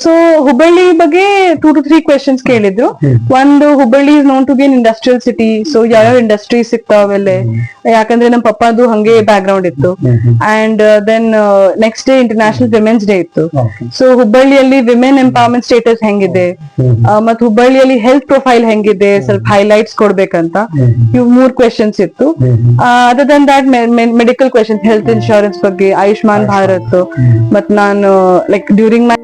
So Hubballi ಬಗ್ಗೆ two to three questions ಕೇಳಿದ್ರು. ಒಂದು Hubballi is known to be an industrial city so ಯಾವ್ಯಾವ industry ಸಿಗ್ತಾವಲ್ಲೇ ಯಾಕಂದ್ರೆ ನಮ್ ಪಪ್ಪಾದು ಹಂಗೆ ಬ್ಯಾಕ್ ಗ್ರೌಂಡ್ ಇತ್ತು. And then next day international women's day ಇತ್ತು. ಸೊ ಹುಬ್ಬಳ್ಳಿಯಲ್ಲಿ ವಿಮೆನ್ ಎಂಪವರ್ಮೆಂಟ್ ಸ್ಟೇಟಸ್ ಹೆಂಗಿದೆ? ಮತ್ತೆ ಮತ್ತ್ ಹುಬ್ಬಳ್ಳಿಯಲ್ಲಿ ಹೆಲ್ತ್ ಪ್ರೊಫೈಲ್ ಹೆಂಗಿದೆ? ಸ್ವಲ್ಪ ಹೈಲೈಟ್ಸ್ ಕೊಡ್ಬೇಕಂತ. ಇವ್ ಮೂರ್ ಕ್ವೆಶನ್ಸ್ ಇತ್ತು. Other than that medical question health insurance ಬಗ್ಗೆ ಆಯುಷ್ಮಾನ್ ಭಾರತ್ ಮತ್ ನಾನು ಲೈಕ್ ಡ್ಯೂರಿಂಗ್ ಮೈ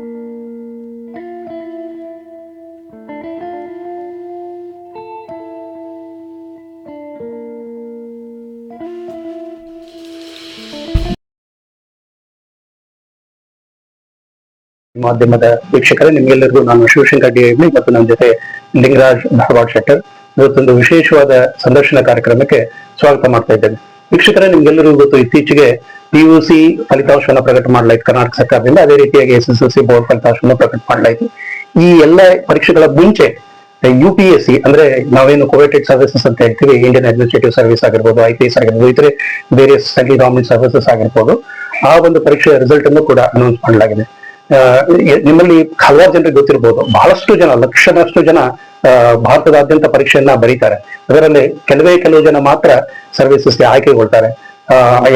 ಮಾಧ್ಯಮದ ವೀಕ್ಷಕರೇ, ನಿಮ್ಗೆಲ್ಲರಿಗೂ ನಾನು ಶಿವಶಂಕರ್ ಡಿಎಂಬಿ ಮತ್ತು ನನ್ನ ಜೊತೆ ಲಿಂಗರಾಜ್ ಧಾರವಾಡ ಶೆಟ್ಟರ್ ಇವತ್ತೊಂದು ವಿಶೇಷವಾದ ಸಂದರ್ಶನ ಕಾರ್ಯಕ್ರಮಕ್ಕೆ ಸ್ವಾಗತ ಮಾಡ್ತಾ ಇದ್ದೇನೆ. ವೀಕ್ಷಕರೇ, ನಿಮ್ಗೆಲ್ಲರಿಗೂ ಗೊತ್ತು, ಇತ್ತೀಚೆಗೆ ಪಿಯುಸಿ ಫಲಿತಾಂಶವನ್ನು ಪ್ರಕಟ ಮಾಡಲಾಯಿತು. ಕರ್ನಾಟಕ ಸರ್ಕಾರದಿಂದ ಅದೇ ರೀತಿಯಾಗಿ S S L C board ಫಲಿತಾಂಶವನ್ನು ಪ್ರಕಟ ಮಾಡಲಾಯಿತು. ಈ ಎಲ್ಲ ಪರೀಕ್ಷೆಗಳ ಮುಂಚೆ ಯು ಪಿ ಎಸ್ ಸಿ ಅಂದ್ರೆ ನಾವೇನು ಕೋವೇಟೆಡ್ ಸರ್ವಿಸಸ್ ಅಂತ ಹೇಳ್ತೀವಿ ಇಂಡಿಯನ್ ಅಡ್ಮಿನಿಸ್ಟ್ರೇಟಿವ್ ಸರ್ವಿಸ್ ಆಗಿರ್ಬೋದು ಐ ಪಿ ಎಸ್ ಆಗಿರ್ಬೋದು, ಇತರೆ ಬೇರೆ ಸೆಂಟ್ರಲ್ ಗವರ್ಮೆಂಟ್ ಸರ್ವಿಸಸ್ ಆಗಿರ್ಬೋದು, ಆ ಒಂದು ಪರೀಕ್ಷೆಯ ರಿಸಲ್ಟ್ ಅನ್ನು ಕೂಡ ಅನೌನ್ಸ್ ಮಾಡಲಾಗಿದೆ. ನಿಮ್ಮಲ್ಲಿ ಹಲವಾರು ಜನರಿಗೆ ಗೊತ್ತಿರಬಹುದು ಬಹಳಷ್ಟು ಜನ, ಲಕ್ಷದಷ್ಟು ಜನ ಭಾರತದಾದ್ಯಂತ ಪರೀಕ್ಷೆಯನ್ನ ಬರೀತಾರೆ. ಅದರಲ್ಲಿ ಕೆಲವೇ ಕೆಲವು ಜನ ಮಾತ್ರ ಸರ್ವಿಸಸ್ಗೆ ಆಯ್ಕೆಗೊಳ್ತಾರೆ.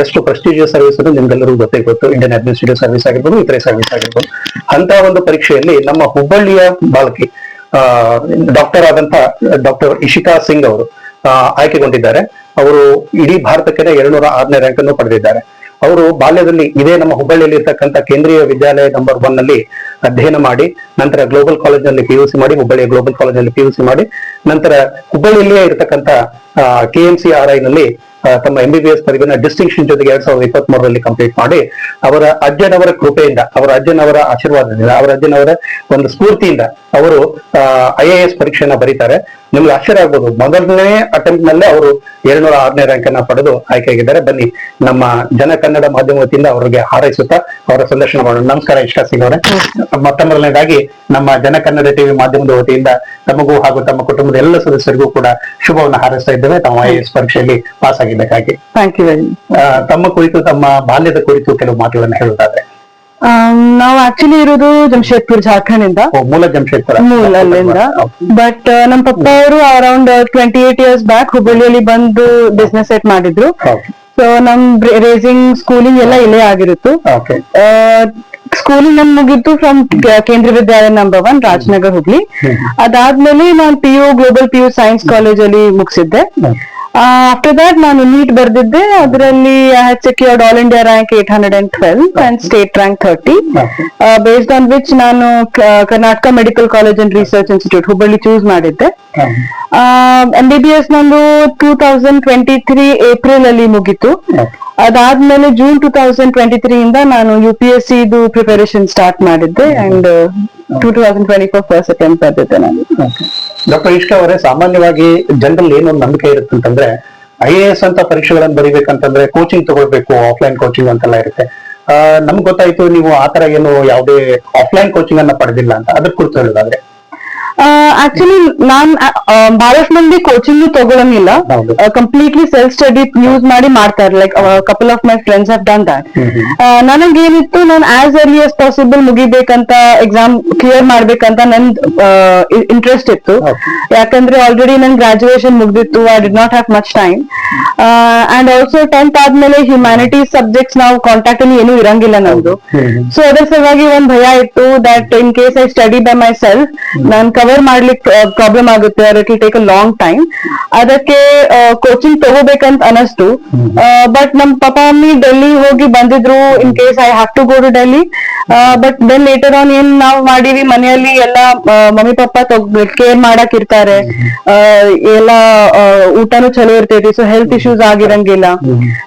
ಎಷ್ಟು ಪ್ರೆಸ್ಟೀಜಿಯಸ್ ಸರ್ವಿಸ್ ನಿಮಗೆಲ್ಲರಿಗೂ ನಿಮ್ಗೆಲ್ಲರಿಗೂ ಗೊತ್ತೇ ಗೊತ್ತು. ಇಂಡಿಯನ್ ಅಡ್ಮಿನಿಸ್ಟ್ರೇಟಿವ್ ಸರ್ವಿಸ್ ಆಗಿರ್ಬೋದು, ಇತರೆ ಸರ್ವಿಸ್ ಆಗಿರ್ಬೋದು. ಅಂತ ಒಂದು ಪರೀಕ್ಷೆಯಲ್ಲಿ ನಮ್ಮ ಹುಬ್ಬಳ್ಳಿಯ ಬಾಲಕಿ ಡಾಕ್ಟರ್ ಆದಂತ ಡಾಕ್ಟರ್ ಇಶಿಕಾ ಸಿಂಗ್ ಅವರು ಆಯ್ಕೆಗೊಂಡಿದ್ದಾರೆ. ಅವರು ಇಡೀ ಭಾರತಕ್ಕೆ ಎರಡ್ನೂರ ಆರನೇ ರ್ಯಾಂಕ್ ಅನ್ನು ಪಡೆದಿದ್ದಾರೆ. ಅವರು ಬಾಲ್ಯದಲ್ಲಿ ಇದೇ ನಮ್ಮ ಹುಬ್ಬಳ್ಳಿಯಲ್ಲಿ ಇರ್ತಕ್ಕಂಥ ಕೇಂದ್ರೀಯ ವಿದ್ಯಾಲಯ ನಂಬರ್ ಒನ್ನಲ್ಲಿ ಅಧ್ಯಯನ ಮಾಡಿ, ನಂತರ ಗ್ಲೋಬಲ್ ಕಾಲೇಜ್ನಲ್ಲಿ ಪಿ ಮಾಡಿ ಹುಬ್ಬಳ್ಳಿಯ ಗ್ಲೋಬಲ್ ಕಾಲೇಜ್ನಲ್ಲಿ ಪಿ ಮಾಡಿ, ನಂತರ ಹುಬ್ಬಳ್ಳಿಯಲ್ಲಿಯೇ ಇರತಕ್ಕಂಥ K M C R I ನಲ್ಲಿ ತಮ್ಮ M B B S distinction ಜೊತೆಗೆ ಎರಡ್ ಸಾವಿರದ ಇಪ್ಪತ್ತ್ ಮೂರರಲ್ಲಿ ಕಂಪ್ಲೀಟ್ ಮಾಡಿ, ಅವರ ಅಜ್ಜನವರ ಕೃಪೆಯಿಂದ, ಅವರ ಅಜ್ಜನವರ ಆಶೀರ್ವಾದದಿಂದ, ಅವರ ಅಜ್ಜನವರ ಒಂದು ಸ್ಫೂರ್ತಿಯಿಂದ ಅವರು ಐ ಎ ಎಸ್ ಪರೀಕ್ಷೆಯನ್ನ ಬರೀತಾರೆ. ನಿಮ್ಗೆ ಆಶ್ಚರ್ಯ ಆಗ್ಬೋದು. ಮೊದಲನೇ ಅಟೆಂಪ್ಟ್ ನಲ್ಲೇ ಅವರು ಏಳ್ನೂರ ಆರನೇ ರ್ಯಾಂಕ್ ಅನ್ನ ಪಡೆದು ಆಯ್ಕೆಯಾಗಿದ್ದಾರೆ ಬನ್ನಿ, ನಮ್ಮ ಜನ ಕನ್ನಡ ಮಾಧ್ಯಮ ವತಿಯಿಂದ ಅವರಿಗೆ ಹಾರೈಸುತ್ತಾ ಅವರ ಸಂದರ್ಶನ ಮಾಡೋಣ ನಮಸ್ಕಾರ ಇಷ್ಟ ಸಿಂಗ್ ಅವರೇ. ಮೊಟ್ಟ ಮೊದಲನೇದಾಗಿ ನಮ್ಮ ಜನ ಕನ್ನಡ ಟಿವಿ ಮಾಧ್ಯಮದ ವತಿಯಿಂದ ತಮಗೂ ಹಾಗೂ ತಮ್ಮ ಕುಟುಂಬದ ಎಲ್ಲ ಸದಸ್ಯರಿಗೂ ಕೂಡ ಶುಭವನ್ನು ಹಾರೈಸ್ತಾ ಇದ್ದೇವೆ. ತಾವು ಐ ಎಸ್ ಪರೀಕ್ಷೆಯಲ್ಲಿ ಪಾಸ್ ಆಗಿದ್ದಕ್ಕಾಗಿ. ಥ್ಯಾಂಕ್ ಯು ವೆರಿ ಆ, ತಮ್ಮ ಕುರಿತು ತಮ್ಮ ಬಾಲ್ಯದ ಕುರಿತು ಕೆಲವು ಮಾತುಗಳನ್ನು ಹೇಳುವುದಾದ್ರೆ. ನಾವು ಆಕ್ಚುಲಿ ಇರೋದು ಜಮ್ಶೇದ್ಪುರ್ ಜಾರ್ಖಂಡ್ ಇಂದ ಮೂಲ ಜಮ್ಶೇದ್ಪುರ. ಮೂಲ ಅಲ್ಲಿಂದ ಬಟ್ ನಮ್ ಪಪ್ಪ ಅವರು around twenty eight years back ಹುಬ್ಬಳ್ಳಿಯಲ್ಲಿ ಬಂದು ಬಿಸ್ನೆಸ್ ಸೆಟ್ ಮಾಡಿದ್ರು. ಸೊ ನಮ್ ರೇಸಿಂಗ್ ಸ್ಕೂಲಿಂಗ್ ಎಲ್ಲ ಇಲ್ಲೇ ಆಗಿರುತ್ತು. ಸ್ಕೂಲಿಂಗ್ ನಮ್ ಮುಗಿದ್ದು from Kendriya Vidyalaya number one Rajnagar Hubli. ಅದಾದ್ಮೇಲೆ ನಾನು P U global P U science college ಅಲ್ಲಿ ಮುಗಿಸಿದ್ದೆ. ಆಫ್ಟರ್ ದಟ್ ನಾನು ನೀಟ್ ಬರ್ದಿದ್ದೆ. ಅದರಲ್ಲಿ I had secured all India rank eight hundred and twelve and state rank thirty based on which ನಾನು Karnataka medical college and research institute Hubballi choose ಮಾಡಿದ್ದೆ. M B B S ನಂದು two thousand twenty three April ಅಲ್ಲಿ ಮುಗೀತು. ಅದಾದ್ಮೇಲೆ June two thousand twenty three ಇಂದ ನಾನು U P S ಸಿದು preparation start ಮಾಡಿದ್ದೆ and two thousand twenty four first attempt ಆದಿದ್ದೆ ನಾನು ಡಾಕ್ಟರ್ ಇಷ್ಟ ಅವರೇ ಸಾಮಾನ್ಯವಾಗಿ ಜನರಲ್ಲಿ ಏನೊಂದು ನಂಬಿಕೆ ಇರುತ್ತೆ ಅಂತಂದ್ರೆ ಐ ಎ ಎಸ್ ಅಂತ ಪರೀಕ್ಷೆಗಳನ್ನು ಬರೀಬೇಕಂತಂದ್ರೆ ಕೋಚಿಂಗ್ ತಗೊಳ್ಬೇಕು ಆಫ್ಲೈನ್ ಕೋಚಿಂಗ್ ಅಂತೆಲ್ಲ ಇರುತ್ತೆ. ನಮ್ಗೆ ಗೊತ್ತಾಯ್ತು ನೀವು ಆತರ ಏನು ಯಾವುದೇ ಆಫ್ಲೈನ್ ಕೋಚಿಂಗ್ ಅನ್ನ ಪಡೆದಿಲ್ಲ ಅಂತ. ಅದ್ರ ಕುರಿತು ಹೇಳೋದಾದ್ರೆ ಆಕ್ಚುಲಿ ನಾನ್ ಬಹಳಷ್ಟು ಮಂದಿ ಕೋಚಿಂಗ್ ತಗೊಳಂಗಿಲ್ಲ. ಕಂಪ್ಲೀಟ್ಲಿ ಸೆಲ್ಫ್ ಸ್ಟಡಿ ಯೂಸ್ ಮಾಡಿ ಮಾಡ್ತಾರೆ. Like couple of my friends have done that ನನಗೇನಿತ್ತು ನಾನು ಆಸ್ ಅರ್ಲಿ ಆಸ್ ಪಾಸಿಬಲ್ ಮುಗಿಬೇಕಂತ ಎಕ್ಸಾಮ್ ಕ್ಲಿಯರ್ ಮಾಡ್ಬೇಕಂತ ನನ್ ಇಂಟ್ರೆಸ್ಟ್ ಇತ್ತು. ಯಾಕಂದ್ರೆ ಆಲ್ರೆಡಿ ನನ್ graduation ಮುಗ್ದಿತ್ತು. I did not have much time and also tenth ಆದ್ಮೇಲೆ ಹ್ಯುಮ್ಯಾನಿಟೀಸ್ ಸಬ್ಜೆಕ್ಟ್ಸ್ ನಾವು ಕಾಂಟ್ಯಾಕ್ಟ್ ಅಲ್ಲಿ ಏನೂ ಇರಂಗಿಲ್ಲ ನಮ್ದು ಸೊ ಅದರ ಸಲುವಾಗಿ ಒಂದ್ ಭಯ ಇತ್ತು that in case I study by myself non cover ಮಾಡ್ಲಿಕ್ಕೆ ಪ್ರಾಬ್ಲಮ್ ಆಗುತ್ತೆ or it take a long time ಅದಕ್ಕೆ ಕೋಚಿಂಗ್ ತಗೋಬೇಕಂತ ಅನಸ್ತು ಬಟ್ ನಮ್ ಪಾಪ ಮಮ್ಮಿ ಡೆಲ್ಲಿ ಹೋಗಿ ಬಂದಿದ್ರು in case I have to go to Delhi but then later on ಏನ್ ನಾವ್ ಮಾಡಿವಿ ಮನೆಯಲ್ಲಿ ಎಲ್ಲ ಮಮ್ಮಿ ಪಪ್ಪ ಕೇರ್ ಮಾಡಕ್ ಇರ್ತಾರೆ. ಎಲ್ಲ ಊಟನೂ ಚಲೋ ಇರ್ತೈತಿ ಸೊ ಹೆಲ್ತ್ ಇಶ್ಯೂಸ್ ಆಗಿರಂಗಿಲ್ಲ.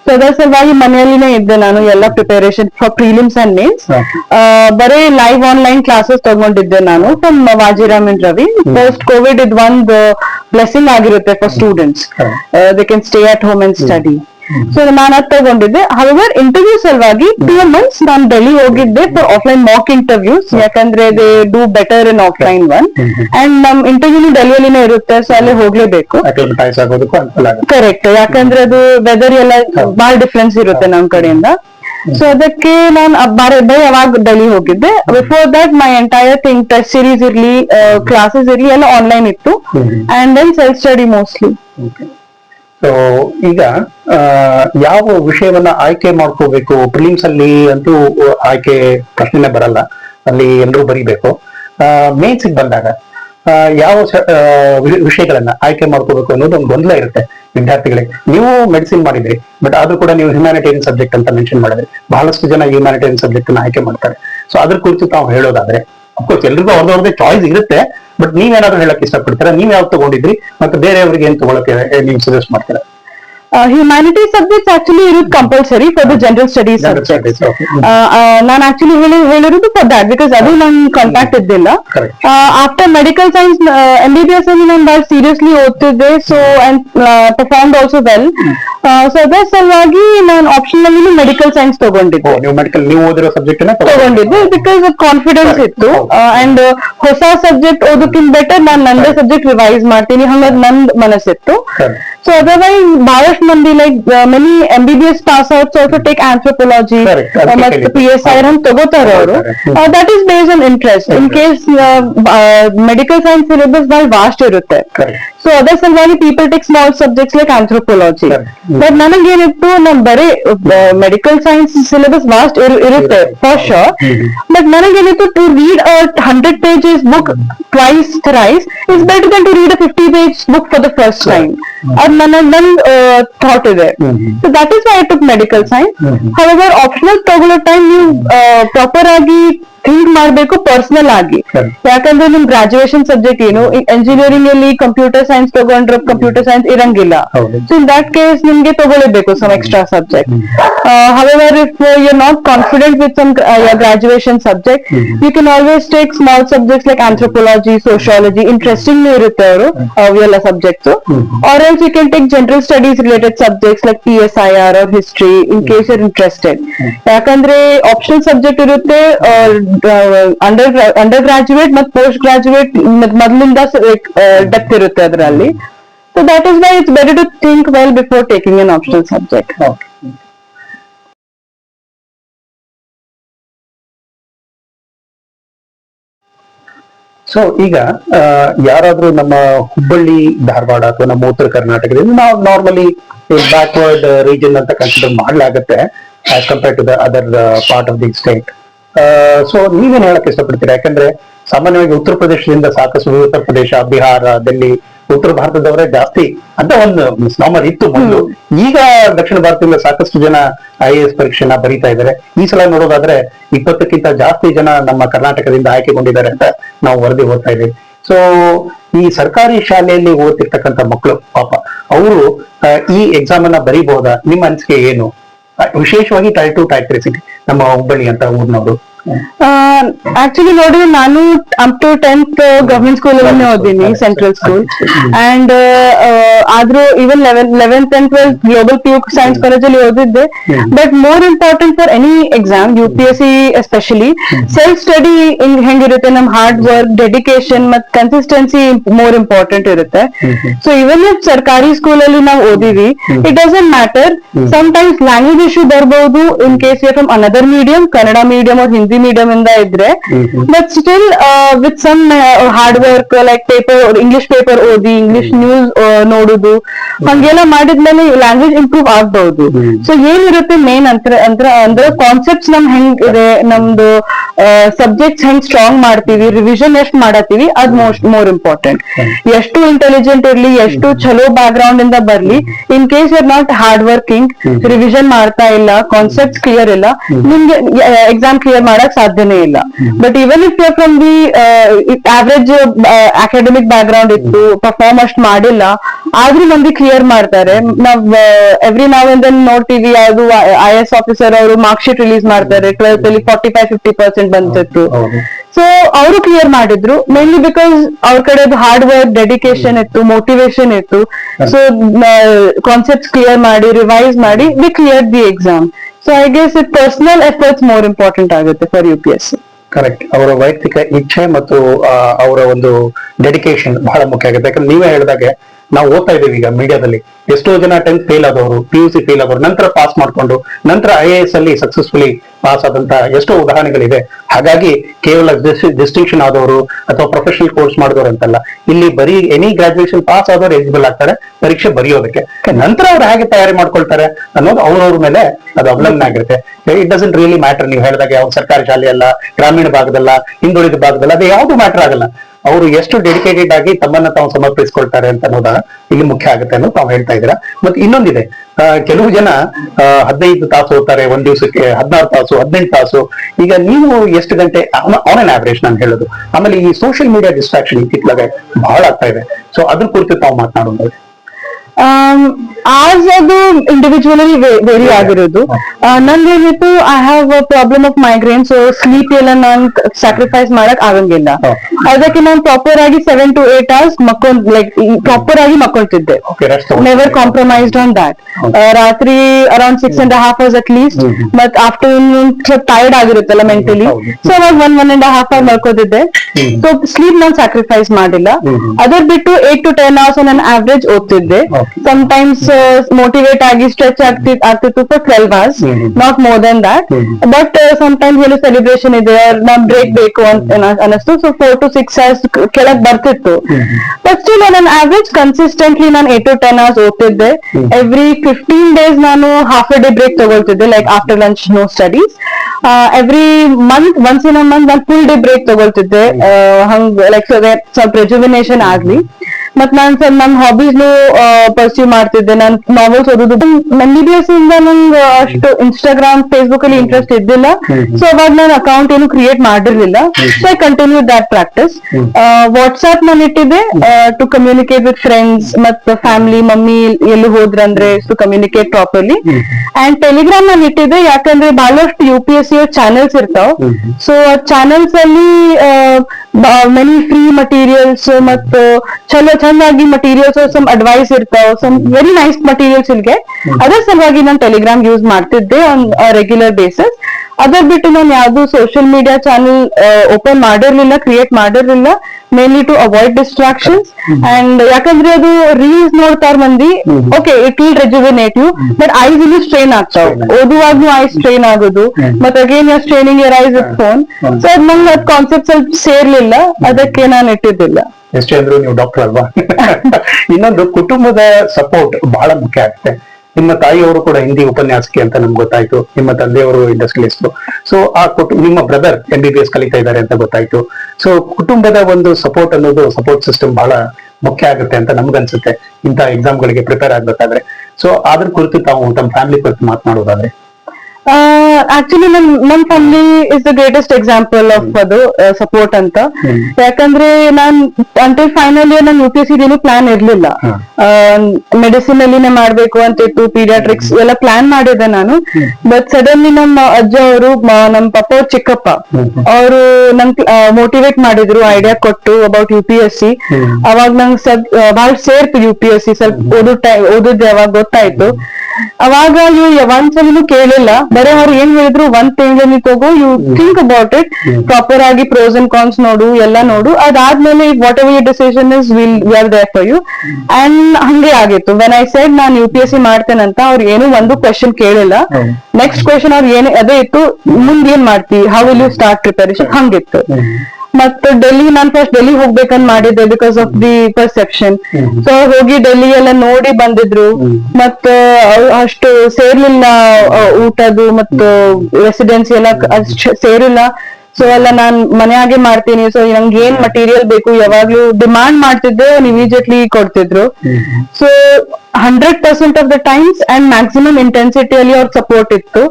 ಸೊ ಅದರ ಸಲುವಾಗಿ ಮನೆಯಲ್ಲಿನೇ ಇದ್ದೆ ನಾನು ಎಲ್ಲ preparation for prelims and mains ಬರೀ ಲೈವ್ ಆನ್ಲೈನ್ ಕ್ಲಾಸಸ್ ತಗೊಂಡಿದ್ದೆ ನಾನು from Vajiram and Ravi post covid ಇದ್ ಒಂದ್ ಬ್ಲೆಸಿಂಗ್ ಆಗಿರುತ್ತೆ for students they can stay at home. And study so ನಾನು ಅದ್ ತಗೊಂಡಿದ್ದೆ. ಹೌವರ್ ಇಂಟರ್ವ್ಯೂ ಸಲುವಾಗಿ ಟೂ ಮಂತ್ಸ್ ನಾನು ಡೆಲ್ಲಿ ಹೋಗಿದ್ದೆ ಫಾರ್ ಆಫ್ಲೈನ್ ಮಾಕ್ ಇಂಟರ್ವ್ಯೂಸ್ ಯಾಕಂದ್ರೆ they do better in offline one and ನಮ್ ಇಂಟರ್ವ್ಯೂ ಡೆಲ್ಲಿಯಲ್ಲಿನೇ ಇರುತ್ತೆ ಸೊ ಅಲ್ಲಿ ಹೋಗ್ಲೇಬೇಕು. ಕರೆಕ್ಟ್ ಯಾಕಂದ್ರೆ ಅದು ವೆದರ್ ಎಲ್ಲ ಬಹಳ ಡಿಫ್ರೆನ್ಸ್ ಇರುತ್ತೆ ನಮ್ ಕಡೆಯಿಂದ. ಸೊ ಅದಕ್ಕೆ ನಾನು ಬಾರೆ ಬೈ ಯಾವಾಗ ಡೆಲ್ಲಿ ಹೋಗಿದ್ದೆ. Before that my entire thing test series ಇರ್ಲಿ ಕ್ಲಾಸಸ್ ಇರ್ಲಿ ಎಲ್ಲ ಆನ್ಲೈನ್ ಇತ್ತು. And then self study mostly so ಈಗ ಯಾವ ವಿಷಯವನ್ನ ಆಯ್ಕೆ ಮಾಡ್ಕೋಬೇಕು? ಪ್ರಿಲಿಮ್ಸ್ ಅಲ್ಲಿ ಅಂತೂ ಆಯ್ಕೆ ಪ್ರಶ್ನೆ ಬರಲ್ಲ. ಅಲ್ಲಿ ಎಲ್ಲರೂ ಬರಿಬೇಕು. ಮೇನ್ಸ್ ಬಂದಾಗ ಯಾವ ವಿಷಯಗಳನ್ನ ಆಯ್ಕೆ ಮಾಡ್ಕೋಬೇಕು ಅನ್ನೋದು ಒಂದು ಗೊಂದಲ ಇರುತ್ತೆ. ವಿದ್ಯಾರ್ಥಿಗಳಿಗೆ ನೀವು ಮೆಡಿಸಿನ್ ಮಾಡಿದ್ರಿ ಬಟ್ ಅದು ಕೂಡ ನೀವು ಹ್ಯುಮ್ಯಾನಿಟೇರಿಯನ್ ಸಬ್ಜೆಕ್ಟ್ ಅಂತ ಮೆನ್ಷನ್ ಮಾಡಿದ್ರಿ. ಬಹಳಷ್ಟು ಜನ ಹ್ಯುಮ್ಯಾನಿಟೇರಿಯನ್ ಸಬ್ಜೆಕ್ಟ್ ಅನ್ನು ಆಯ್ಕೆ ಮಾಡ್ತಾರೆ. ಸೊ ಅದ್ರ ಕುರಿತು ತಾವು ಹೇಳೋದಾದ್ರೆ ಅಫ್ಕೋರ್ಸ್ ಎಲ್ರಿಗೂ ಅವ್ರವ್ರದ್ದೇ ಚಾಯ್ಸ್ ಇರುತ್ತೆ ಬಟ್ ನೀವೇನಾದ್ರೂ ಹೇಳಕ್ ಇಷ್ಟಪಡ್ತೀರಾ? ನೀವ್ ಯಾವ್ದು ತಗೊಂಡಿದ್ರಿ, ಮತ್ತೆ ಬೇರೆಯವರಿಗೆ ಏನ್ ತಗೊಳಕ್ಕೆ ನೀವು ಸಜೆಸ್ಟ್ ಮಾಡ್ತೀರಾ? ಹ್ಯುಮ್ಯಾನಿಟಿ ಸಬ್ಜೆಕ್ಟ್ಸ್ ಆಕ್ಚುಲಿ ಇರೋದು compulsory for the general studies subject. ನಾನು ಆಕ್ಚುಲಿ ಹೇಳಿ ಹೇಳಿರೋದು ಫಾರ್ ದಟ್ ಬಿಕಾಸ್ ಅದು ನನ್ ಕಾಂಟ್ಯಾಕ್ಟ್ ಇದ್ದಿಲ್ಲ. After medical science M B B S ಅಲ್ಲಿ ನಾನು ಬಹಳ ಸೀರಿಯಸ್ಲಿ ಓದ್ತಿದ್ದೆ so and perform also well so ಅದೇ ಸಲುವಾಗಿ ನಾನು ಆಪ್ಷನ್ ಅಲ್ಲಿ ಮೆಡಿಕಲ್ ಸೈನ್ಸ್ ತಗೊಂಡಿದ್ದೆ. ನೀವು ಮೆಡಿಕಲ್ ನೀವು ಓದಿರೋ ಸಬ್ಜೆಕ್ಟ್ ತಗೊಂಡಿದ್ದೆ. Because confidence. ಇತ್ತು. ಅಂಡ್ ಹೊಸ ಸಬ್ಜೆಕ್ಟ್ ಓದೋಕ್ಕಿಂತ ಬೆಟರ್ ನಾನು ನಂದೇ ಸಬ್ಜೆಕ್ಟ್ ರಿವೈಸ್ ಮಾಡ್ತೀನಿ ಹಂಗ ನಂದ್ ಮನಸ್ಸಿತ್ತು. ಸೊ ಅದರ್ವೈಸ್ ಬಹಳಷ್ಟು ಮಂದಿ like many M B B S pass outs also take anthropology Correct. ಅದಕ್ಕೆ ಮತ್ತೆ ಕೇಳಿದ್ದು. ಪಿ ಎಸ್ ಐ ಹಂಗ್ ತಗೋತಾರೆ ಅವರು ತಗೋತಾರೆ. ಹ್ಮ್. That is based on interest in case medical science syllabus ಬಹಳ ವಾಸ್ಟ್ ಇರುತ್ತೆ ಕರೆಕ್ಟ್ ಸೊ ಅದರ ಸಲುವಾಗಿ people take small subjects like anthropology Correct. Hmm. But ನನಗೇನಿತ್ತು ನಮ್ ಬರೀ ಮೆಡಿಕಲ್ ಸೈನ್ಸ್ ಸಿಲೆಬಸ್ ವಾಸ್ಟ್ ಇರುತ್ತೆ for sure hmm. But ನನಗೇನಿತ್ತು to read a hundred pages book twice thrice is better than to read a fifty page book for the first time ಅದು ನನ್ನ ನನ್ thought ಇದೆ ಹ್ಮ್. So that is why I took medical science hmm. However optional ತಗೊಳ್ಳೋ time ನೀವು proper ಆಗಿ think ಮಾಡ್ಬೇಕು personal ಆಗಿ. ಯಾಕಂದ್ರೆ ನಿಮ್ ಗ್ರಾಜುಯೇಷನ್ ಸಬ್ಜೆಕ್ಟ್ ಏನು ಇಂಜಿನಿಯರಿಂಗ್ ಅಲ್ಲಿ ಕಂಪ್ಯೂಟರ್ ಸೈನ್ಸ್ ತಗೊಂಡ್ರೆ ಕಂಪ್ಯೂಟರ್ ಸೈನ್ಸ್ ಇರಂಗಿಲ್ಲ. ಸೊ ಇನ್ ದಟ್ ಕೇಸ್ ನಿಮ್ಗೆ ತಗೊಳ್ಳೇಬೇಕು some extra subject however if you are not confident with some graduation subject you can always take small subjects like anthropology sociology interesting ಇರುತ್ತೆ ಅವರು ಅವೆಲ್ಲ subjects are else you can take general studies related subjects like P S I R R history in case you're interested ಯಾಕಂದ್ರೆ optional subject ಇರುತ್ತೆ under under graduate ಮತ್ತು post graduate ಮೊದಲಿಂದ depth ಇರುತ್ತೆ ಅದರಲ್ಲಿ. So that is why it's better to think well before taking an optional subject so ಈಗ ಯಾರಾದ್ರೂ ನಮ್ಮ ಹುಬ್ಬಳ್ಳಿ, ಧಾರವಾಡ ಅಥವಾ ನಮ್ಮ ಉತ್ತರ ಕರ್ನಾಟಕದಿಂದ ನಾವು ನಾರ್ಮಲಿ ಬ್ಯಾಕ್ವರ್ಡ್ ರೀಜನ್ ಅಂತ consider ಮಾಡ್ಲಾಗತ್ತೆ as compare to the other part of the state so ನೀವೇನ್ ಹೇಳಕ್ ಇಷ್ಟಪಡ್ತೀರಾ? ಯಾಕಂದ್ರೆ ಸಾಮಾನ್ಯವಾಗಿ ಉತ್ತರ ಪ್ರದೇಶದಿಂದ ಸಾಕಷ್ಟು ಉತ್ತರ ಪ್ರದೇಶ ಬಿಹಾರ ಡೆಲ್ಲಿ ಉತ್ತರ ಭಾರತದವರೇ ಜಾಸ್ತಿ ಅಂತ ಒಂದು ಮಿಸ್ನಾಮರ್ ಇತ್ತು ಮೊದಲು. ಈಗ ದಕ್ಷಿಣ ಭಾರತದಿಂದ ಸಾಕಷ್ಟು ಜನ ಐ ಎ ಎಸ್ ಪರೀಕ್ಷೆನ ಬರೀತಾ ಇದ್ದಾರೆ. ಈ ಸಲ ನೋಡೋದಾದ್ರೆ ಇಪ್ಪತ್ತಕ್ಕಿಂತ ಜಾಸ್ತಿ ಜನ ನಮ್ಮ ಕರ್ನಾಟಕದಿಂದ ಆಯ್ಕೆಗೊಂಡಿದ್ದಾರೆ ಅಂತ ನಾವು ವರದಿ ಓದ್ತಾ ಇದ್ದೀವಿ. ಸೊ ಈ ಸರ್ಕಾರಿ ಶಾಲೆಯಲ್ಲಿ ಓದ್ತಿರ್ತಕ್ಕಂಥ ಮಕ್ಕಳು ಪಾಪ ಅವರು ಈ ಎಕ್ಸಾಮ್ ಅನ್ನ ಬರೀಬಹುದಾ ನಿಮ್ಮ ಅನಿಸಿಕೆ ಏನು? ವಿಶೇಷವಾಗಿ tier two tier three city ನಮ್ಮ ಹುಬ್ಬಳ್ಳಿ ಅಂತ ಊರ್ನವರು. ಆಕ್ಚುಲಿ ನೋಡಿದ್ರೆ ನಾನು up to tenth government school ಅಲ್ಲೇ ಓದಿನಿ ಸೆಂಟ್ರಲ್ ಸ್ಕೂಲ್ ಅಂಡ್ ಆದ್ರೂ even eleven eleventh and twelfth global P U science college ಅಲ್ಲಿ ಓದಿದ್ದೆ. But more important for any exam U P S C especially self study ಹೆಂಗಿರುತ್ತೆ ನಮ್ hard work dedication ಮತ್ consistency more important ಇರುತ್ತೆ. So even if ಸರ್ಕಾರಿ school ಅಲ್ಲಿ ನಾವು ಓದಿವಿ it doesn't matter sometimes language issue ಬರಬಹುದು in case you from another medium Kannada medium ಅವ್ರ Hindi medium ಇಂದ ಇದ್ರೆ but still with some hard work like paper English paper ಓದಿ English news ನೋಡುದು ಹಂಗೆಲ್ಲ ಮಾಡಿದ್ಮೇಲೆ ಲ್ಯಾಂಗ್ವೇಜ್ ಇಂಪ್ರೂವ್ ಆಗ್ಬಹುದು ಸೊ ಏನಿರುತ್ತೆ ಮೇನ್ ಅಂತ ಅಂದ್ರೆ ಅಂದ್ರೆ ಕಾನ್ಸೆಪ್ಟ್ಸ್ ನಮ್ ಹೆಂಗ್ ಇದೆ ನಮ್ದು ಸಬ್ಜೆಕ್ಟ್ಸ್ ಹೆಂಗ್ ಸ್ಟ್ರಾಂಗ್ ಮಾಡ್ತೀವಿ ರಿವಿಷನ್ ಎಷ್ಟ್ ಮಾಡತ್ತೀವಿ ಅದ್ ಮೋಸ್ಟ್ ಮೋರ್ ಇಂಪಾರ್ಟೆಂಟ್ ಎಷ್ಟು ಇಂಟೆಲಿಜೆಂಟ್ ಇರ್ಲಿ ಎಷ್ಟು ಚಲೋ ಬ್ಯಾಕ್ ಗ್ರೌಂಡ್ ಇಂದ ಬರ್ಲಿ in case you're not hard working revision ಮಾಡ್ತಾ ಇಲ್ಲ ಕಾನ್ಸೆಪ್ಟ್ಸ್ ಕ್ಲಿಯರ್ ಇಲ್ಲ ನಿಮ್ಗೆ ಎಕ್ಸಾಮ್ ಕ್ಲಿಯರ್ ಮಾಡಕ್ ಸಾಧ್ಯನೇ ಇಲ್ಲ. But even if you're from the average academic background ಇತ್ತು ಪರ್ಫಾರ್ಮ್ ಅಷ್ಟ್ ಮಾಡಿಲ್ಲ ಆದ್ರೂ ಮಂದಿ ಕ್ಲಿಯರ್ ಮಾಡ್ತಾರೆ. ನಾವ್ ಎವ್ರಿ ನಾವ್ ಅಂಡ್ ದೆನ್ ನೋಡ್ತೀವಿ ಯಾವ್ದು ಐ ಎಸ್ ಆಫೀಸರ್ ಅವರು ಮಾರ್ಕ್ ಶೀಟ್ ರಿಲೀಸ್ ಮಾಡ್ತಾರೆ ಟ್ವೆಲ್ತ್ ಅಲ್ಲಿ ಫಾರ್ಟಿ ಫೈವ್ ಫಿಫ್ಟಿ ಪರ್ಸೆಂಟ್ ಬಂದಿತ್ತು. ಸೊ ಅವರು ಕ್ಲಿಯರ್ ಮಾಡಿದ್ರು ಮೇನ್ಲಿ ಬಿಕಾಸ್ ಅವ್ರ ಕಡೆ ಹಾರ್ಡ್ ವರ್ಕ್ ಡೆಡಿಕೇಶನ್ ಇತ್ತು ಮೋಟಿವೇಶನ್ ಇತ್ತು. ಸೊ ಕಾನ್ಸೆಪ್ಟ್ ಕ್ಲಿಯರ್ ಮಾಡಿ ರಿವೈಸ್ ಮಾಡಿ we clear the exam so I guess it personal efforts more important ಆಗುತ್ತೆ for U P S correct ಅವರ ವೈಯಕ್ತಿಕ ಇಚ್ಛೆ ಮತ್ತು ಅವರ ಒಂದು ಡೆಡಿಕೇಶನ್ ಬಹಳ ಮುಖ್ಯ ಆಗುತ್ತೆ. ಯಾಕಂದ್ರೆ ನೀವೇ ಹೇಳಿದಾಗೆ ನಾವು ಓದ್ತಾ ಇದ್ದೀವಿ ಈಗ ಮೀಡಿಯಾದಲ್ಲಿ. ಎಷ್ಟೋ ಜನ ಟೆಂತ್ ಫೇಲ್ ಆದವರು ಪಿ ಯು ಸಿ ಫೇಲ್ ಆದವರು, ನಂತರ ಪಾಸ್ ಮಾಡ್ಕೊಂಡು, ನಂತರ ಐ ಎ ಎಸ್ ಅಲ್ಲಿ ಸಕ್ಸಸ್ಫುಲಿ ಪಾಸ್ ಆದಂತಹ ಎಷ್ಟೋ ಉದಾಹರಣೆಗಳಿದೆ ಹಾಗಾಗಿ ಕೇವಲ ಡಿಸ್ಟಿಂಕ್ಷನ್ ಆದವರು ಅಥವಾ ಪ್ರೊಫೆಷನಲ್ ಕೋರ್ಸ್ ಮಾಡಿದವರು ಅಂತಲ್ಲ, ಇಲ್ಲಿ ಬರೀ ಎನಿ ಗ್ರಾಜುಯೇಷನ್ ಪಾಸ್ ಆದವರು ಎಲಿಜಿಬಲ್ ಆಗ್ತಾರೆ, ಪರೀಕ್ಷೆ ಬರೆಯೋದಕ್ಕೆ. ನಂತರ ಅವ್ರು ಹೇಗೆ ತಯಾರಿ ಮಾಡ್ಕೊಳ್ತಾರೆ ಅನ್ನೋದು ಅವ್ರವ್ರ ಮೇಲೆ ಅದು ಅವಲಂಬನೆ ಆಗಿರುತ್ತೆ. ಇಟ್ ಡಸಂಟ್ ರಿಯಲಿ ಮ್ಯಾಟರ್ ನೀವು ಹೇಳಿದಾಗ ಯಾವ ಸರ್ಕಾರಿ ಶಾಲೆ ಅಲ್ಲ ಗ್ರಾಮೀಣ ಭಾಗದಲ್ಲ, ಹಿಂದುಳಿದ ಭಾಗದಲ್ಲ, ಅದು ಯಾವುದು ಮ್ಯಾಟರ್ ಆಗಲ್ಲ. ಅವರು ಎಷ್ಟು ಡೆಡಿಕೇಟೆಡ್ ಆಗಿ ತಮ್ಮನ್ನ ತಾವು ಸಮರ್ಪಿಸ್ಕೊಳ್ತಾರೆ ಅಂತ ಅನ್ನೋದ ಇಲ್ಲಿ ಮುಖ್ಯ ಆಗುತ್ತೆ ಅನ್ನೋದು ತಾವು ಹೇಳ್ತಾ ಇದ್ದೀರಾ. ಮತ್ತೆ ಇನ್ನೊಂದಿದೆ ಕೆಲವು ಜನ ಹದಿನೈದು ತಾಸು ಓದ್ತಾರೆ, ಒಂದ್ ದಿವಸಕ್ಕೆ ಹದಿನಾರು ತಾಸು, ಹದಿನೆಂಟು ತಾಸು. ಈಗ ನೀವು ಎಷ್ಟು ಗಂಟೆ ಆನ್ ಅನ್ ಆವರೇಜ್ ನಾನು ಹೇಳೋದು. ಆಮೇಲೆ ಈ ಸೋಷಿಯಲ್ ಮೀಡಿಯಾ ಡಿಸ್ಟ್ರಾಕ್ಷನ್ ಇತ್ತಿತ್ತಲಾಗ ಬಹಳ ಆಗ್ತಾ ಇದೆ. ಸೊ ಅದ್ರ ಕುರಿತು ತಾವು ಮಾತನಾಡೋದು ಆಸ್ ಅದು ಇಂಡಿವಿಜುವಲಿ ವೇರಿ ಆಗಿರೋದು. ನಂದೇನಿತ್ತು I have problem of migraine so sleep ಎಲ್ಲ ನಾನ್ ಸ್ಯಾಕ್ರಿಫೈಸ್ ಮಾಡಕ್ ಆಗಂಗಿಲ್ಲ. ಅದಕ್ಕೆ ನಾನು ಪ್ರಾಪರ್ ಆಗಿ ಸೆವೆನ್ ಟು ಏಟ್ ಅವರ್ಸ್ ಮಕ್ಕೊಂಡ್ ಲೈಕ್ ಪ್ರಾಪರ್ ಆಗಿ ಮಕ್ಕೊಳ್ತಿದ್ದೆ. ನೆವರ್ ಕಾಂಪ್ರಮೈಸ್ಡ್ ಆನ್ ದಟ್ ರಾತ್ರಿ around six and half hours at least. ಮತ್ ಆಫ್ಟರ್ನೂನ್ ಸ್ವಲ್ಪ ಟೈರ್ಡ್ ಆಗಿರುತ್ತಲ್ಲ ಮೆಂಟಲಿ ಸೊ ಅವಾಗ one one and half hour ಮಲ್ಕೋತಿದ್ದೆ. So sleep ನಾನು ಸ್ಯಾಕ್ರಿಫೈಸ್ ಮಾಡಿಲ್ಲ. ಅದರ್ ಬಿಟ್ಟು ಏಟ್ ಟು ಟೆನ್ ಅವರ್ಸ್ ನಾನು ಆವ್ರೇಜ್ ಓದ್ತಿದ್ದೆ. ಸಮಟೈಮ್ಸ್ ಮೋಟಿವೇಟ್ ಆಗಿ ಸ್ಟ್ರೆಚ್ ಆಗ್ತಿ ಆಗ್ತಿತ್ತು for twelve hours. Not more than that. But sometimes ಏನು ಸೆಲೆಬ್ರೇಷನ್ ಇದೆ ನಮ್ ಬ್ರೇಕ್ ಬೇಕು ಅಂತ ಅನ- ಅನಿಸ್ತು so four to six hours ಕೆಳಗ್ ಬರ್ತಿತ್ತು. ಬಟ್ ಸ್ಟಿಲ್ ನನ್ನ ಆವ್ರೇಜ್ ಕನ್ಸಿಸ್ಟೆಂಟ್ಲಿ ನಾನು ಏಟ್ ಟು ಟೆನ್ ಅವರ್ಸ್ ಓದ್ತಿದ್ದೆ. ಎವ್ರಿ ಫಿಫ್ಟೀನ್ ಡೇಸ್ ನಾನು half a day break ತಗೊಳ್ತಿದ್ದೆ like after lunch no studies every month once in a month ನಾನು full day break ತಗೊಳ್ತಿದ್ದೆ. ಹಂಗ್ like ಸ್ವಲ್ಪ ರೆಜುವಿನೇಷನ್ ಆಗ್ಲಿ. ಮತ್ ನಾನ್ ಸರ್ ನನ್ನ ಹಾಬೀಸ್ನು ಪರ್ಸ್ಯೂ ಮಾಡ್ತಿದ್ದೆ. ನಾನು ನಾವೆಲ್ಸ್ ಓದೋದು. ಎಂ ಬಿ ಬಿ ಎಸ್ ಇಂದ ನಂಗೆ ಅಷ್ಟು ಇನ್ಸ್ಟಾಗ್ರಾಮ್ ಫೇಸ್ಬುಕ್ ಅಲ್ಲಿ ಇಂಟ್ರೆಸ್ಟ್ ಇದ್ದಿಲ್ಲ. ಸೊ ಅವಾಗ ನಾನು ಅಕೌಂಟ್ ಏನು create ಮಾಡಿರ್ಲಿಲ್ಲ. So I continue that practice. WhatsApp ನಾನು ಇಟ್ಟಿದ್ದೆ. ಟು ಕಮ್ಯುನಿಕೇಟ್ ವಿತ್ ಫ್ರೆಂಡ್ಸ್ ಮತ್ ಫ್ಯಾಮಿಲಿ ಮಮ್ಮಿ ಎಲ್ಲಿ ಹೋದ್ರಂದ್ರೆ to communicate properly. And Telegram ನಾನು ಇಟ್ಟಿದ್ದೆ. ಯಾಕಂದ್ರೆ ಬಹಳಷ್ಟು U P S C channels ಇರ್ತಾವ್. ಸೊ ಚಾನೆಲ್ಸ್ ಅಲ್ಲಿ ಮೆನಿ ಫ್ರೀ ಮಟೀರಿಯಲ್ಸ್ ಮತ್ತು ಚಲೋ ಚೆನ್ನಾಗಿ ಮಟೀರಿಯಲ್ಸ್ ಸಮ್ ಅಡ್ವೈಸ್ ಇರ್ತಾವ ಸಮ್ ವೆರಿ ನೈಸ್ ಮಟೀರಿಯಲ್ಸ್ ಇಲ್ಗೆ. ಅದರ ಸಲುವಾಗಿ ನಾನು ಟೆಲಿಗ್ರಾಮ್ ಯೂಸ್ ಮಾಡ್ತಿದ್ದೆ ಆನ್ ರೆಗ್ಯುಲರ್ ಬೇಸಿಸ್ ಅದರ್ ಬಿಟ್ಟು ನಾನು ಯಾವ್ದು ಸೋಷಿಯಲ್ ಮೀಡಿಯಾ ಚಾನೆಲ್ ಓಪನ್ ಮಾಡಿರ್ಲಿಲ್ಲ create ಮಾಡಿರ್ಲಿಲ್ಲ. Mainly to avoid distractions and ಯಾಕಂದ್ರೆ ಅದು ರೀಲ್ಸ್ ನೋಡ್ತಾರ ಮಂದಿ okay it will rejuvenate you but eyes ಇಲ್ಲಿ ಸ್ಟ್ರೈನ್ ಆಗ್ತಾವ. ಓದುವಾಗ ಆಗ್ತಾವ. ಓದುವಾಗ್ಲೂ ಐ ಸ್ಟ್ರೈನ್ ಆಗೋದು. ಮತ್ again your straining your eyes it phone. So ಅದ್ ನಂಗೆ ಅದ್ ಕಾನ್ಸೆಪ್ಟ್ ಸ್ವಲ್ಪ ಸೇರ್ಲಿಲ್ಲ. ಅದಕ್ಕೆ ನಾನು ಇಟ್ಟಿದ್ದಿಲ್ಲ. ಎಷ್ಟೇ ಅಂದ್ರೆ ನೀವು ಡಾಕ್ಟರ್ ಅಲ್ವಾ? ಇನ್ನೊಂದು ಕುಟುಂಬದ ಸಪೋರ್ಟ್ ಬಹಳ ಮುಖ್ಯ ಆಗುತ್ತೆ ನಿಮ್ಮ ತಾಯಿಯವರು ಕೂಡ ಹಿಂದಿ ಉಪನ್ಯಾಸಕಿ ಅಂತ ನಮ್ಗೆ ಗೊತ್ತಾಯ್ತು. ನಿಮ್ಮ ತಂದೆಯವರು ಇಂಡಸ್ಟ್ರಿಯಲಿಸ್ಟ್ ಸೊ ಆ ನಿಮ್ಮ brother M B B S ಕಲಿತಾ ಇದ್ದಾರೆ ಅಂತ ಗೊತ್ತಾಯ್ತು. ಸೊ ಕುಟುಂಬದ ಒಂದು ಸಪೋರ್ಟ್ ಅನ್ನೋದು ಸಪೋರ್ಟ್ ಸಿಸ್ಟಮ್ ಬಹಳ ಮುಖ್ಯ ಆಗುತ್ತೆ ಅಂತ ನಮ್ಗನ್ಸುತ್ತೆ ಎಕ್ಸಾಮ್ ಎಕ್ಸಾಮ್ಗಳಿಗೆ ಪ್ರಿಪೇರ್ ಆಗ್ಬೇಕಾದ್ರೆ. ಸೊ ಅದ್ರ ಕುರಿತು ತಾವು ತಮ್ಮ ಫ್ಯಾಮಿಲಿ ಕುರಿತು ಮಾತನಾಡೋದಾದ್ರೆ. ಆಕ್ಚುಲಿ ನಮ್ ನಮ್ family is the greatest example of ಅದು ಸಪೋರ್ಟ್ ಅಂತ. ಯಾಕಂದ್ರೆ ನಾನ್ ಅಂಟಿಲ್ ಫೈನಲ್ ಇಯರ್ ನಾನು ಯು ಪಿ ಎಸ್ ಏನು ಪ್ಲಾನ್ ಇರ್ಲಿಲ್ಲ. ಮೆಡಿಸಿನ್ ಅಲ್ಲಿನೇ ಮಾಡ್ಬೇಕು ಅಂತ ಇತ್ತು ಪೀಡಿಯಾಟ್ರಿಕ್ಸ್ ಎಲ್ಲ ಪ್ಲಾನ್ ಮಾಡಿದೆ ನಾನು. ಬಟ್ ಸಡನ್ಲಿ ನಮ್ಮ ಅಜ್ಜ ಅವರು ನಮ್ ಪಪ್ಪ ಅವ್ರ ಚಿಕ್ಕಪ್ಪ. ಅವರು ನಂಗ್ ಮೋಟಿವೇಟ್ ಮಾಡಿದ್ರು ಐಡಿಯಾ ಕೊಟ್ಟು about U P S C ಅವಾಗ ನಂಗೆ ಸ್ವಲ್ಪ ಬಹಳ ಸೇರ್ತು ಯು ಪಿ ಎಸ್ ಸಿ ಸ್ವಲ್ಪ ಓದೋ ಟೈಮ್ ಓದಿದ್ದೆ ಅವಾಗ ಗೊತ್ತಾಯ್ತು. ಅವಾಗ ಇವ್ ಒಂದ್ಸಲಿನೂ ಕೇಳಿಲ್ಲ. ಬರೀ ಅವ್ರು ಏನ್ ಹೇಳಿದ್ರು? ಒಂದ್ ತಿಂಗಳು ತಗೋ you think about it proper ಆಗಿ ಪ್ರೋಸ್ ಅಂಡ್ ಕಾನ್ಸ್ ನೋಡು ಎಲ್ಲ ನೋಡು. ಅದಾದ್ಮೇಲೆ whatever your decision is will we are there for you and ಹಂಗೆ ಆಗಿತ್ತು. ವೆನ್ ಐ ಸೈಡ್ ನಾನು ಯು ಪಿ ಎಸ್ ಸಿ ಮಾಡ್ತೇನಂತ ಅವ್ರು ಏನು ಒಂದು ಕ್ವೆಶನ್ ಕೇಳಿಲ್ಲ. ನೆಕ್ಸ್ಟ್ ಕ್ವೆಶನ್ ಅವ್ರು ಏನ್ ಅದೇ ಇತ್ತು ಮುಂದೆ ಏನ್ ಮಾಡ್ತಿ? How will you start preparation ಹಂಗಿತ್ತು. ಮತ್ತೆ ಡೆಲ್ಲಿ ನಾನ್ ಫಸ್ಟ್ ಡೆಲ್ಲಿ ಹೋಗ್ಬೇಕಂತ ಮಾಡಿದ್ದೆ because of the perception. So ಹೋಗಿ ಡೆಲ್ಲಿ ಎಲ್ಲ ನೋಡಿ ಬಂದಿದ್ರು. ಮತ್ತೆ ಅಷ್ಟು ಸೇರ್ಲಿಲ್ಲ ಊಟದ್ದು ಊಟದು ಮತ್ತು ರೆಸಿಡೆನ್ಸಿ ಎಲ್ಲ ಸೇರಿಲ್ಲ. ಸೊ ಎಲ್ಲ ನಾನ್ ಮನೆಯಾಗೆ ಮಾಡ್ತೀನಿ. ಸೊ ನಂಗೆ ಏನ್ ಮಟೀರಿಯಲ್ ಬೇಕು ಯಾವಾಗ್ಲೂ ಡಿಮಾಂಡ್ ಮಾಡ್ತಿದ್ದೆ ಇಮಿಡಿಯೇಟ್ಲಿ ಕೊಡ್ತಿದ್ರು. So hundred percent of the times and maximum ಇಂಟೆನ್ಸಿಟಿಯಲ್ಲಿ ಅವ್ರ ಸಪೋರ್ಟ್ ಇತ್ತು.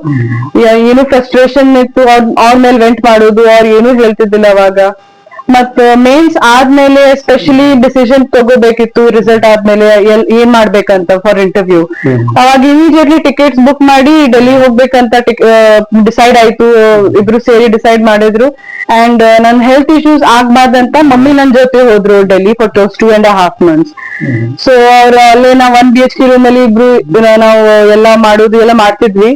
ಏನು ಫ್ರಸ್ಟ್ರೇಷನ್ ಇತ್ತು. ಅವ್ರ ಅವ್ರ ಮೇಲೆ ವೆಂಟ್ ಮಾಡೋದು ಅವ್ರು ಏನು ಹೇಳ್ತಿದ್ದಿಲ್ಲ ಅವಾಗ. ಮತ್ ಮೇನ್ಸ್ ಆದ್ಮೇಲೆ ಸ್ಪೆಷಲಿ ಡಿಸಿಷನ್ ತಗೋಬೇಕಿತ್ತು ರಿಸಲ್ಟ್ ಆದ್ಮೇಲೆ ಎಲ್ ಏನ್ ಮಾಡ್ಬೇಕಂತ ಫಾರ್ ಇಂಟರ್ವ್ಯೂ ಅವಾಗ ಇಮಿಡಿಯೇಟ್ಲಿ ಟಿಕೆಟ್ಸ್ ಬುಕ್ ಮಾಡಿ ಡೆಲ್ಲಿ ಹೋಗ್ಬೇಕಂತ ಡಿಸೈಡ್ ಆಯ್ತು ಇಬ್ರು ಸೇರಿ ಡಿಸೈಡ್ ಮಾಡಿದ್ರು. ಅಂಡ್ ನನ್ ಹೆಲ್ತ್ ಇಶ್ಯೂಸ್ ಆಗ್ಬಾರ್ದಂತ ಮಮ್ಮಿ ನನ್ ಜೊತೆ ಹೋದ್ರು Delhi for those two and half months so ಅವ್ರ ಅಲ್ಲೇ ನಾವ್ one B H K room ಅಲ್ಲಿ ಇಬ್ರು ನಾವು ಎಲ್ಲ ಮಾಡೋದು ಎಲ್ಲ ಮಾಡ್ತಿದ್ವಿ.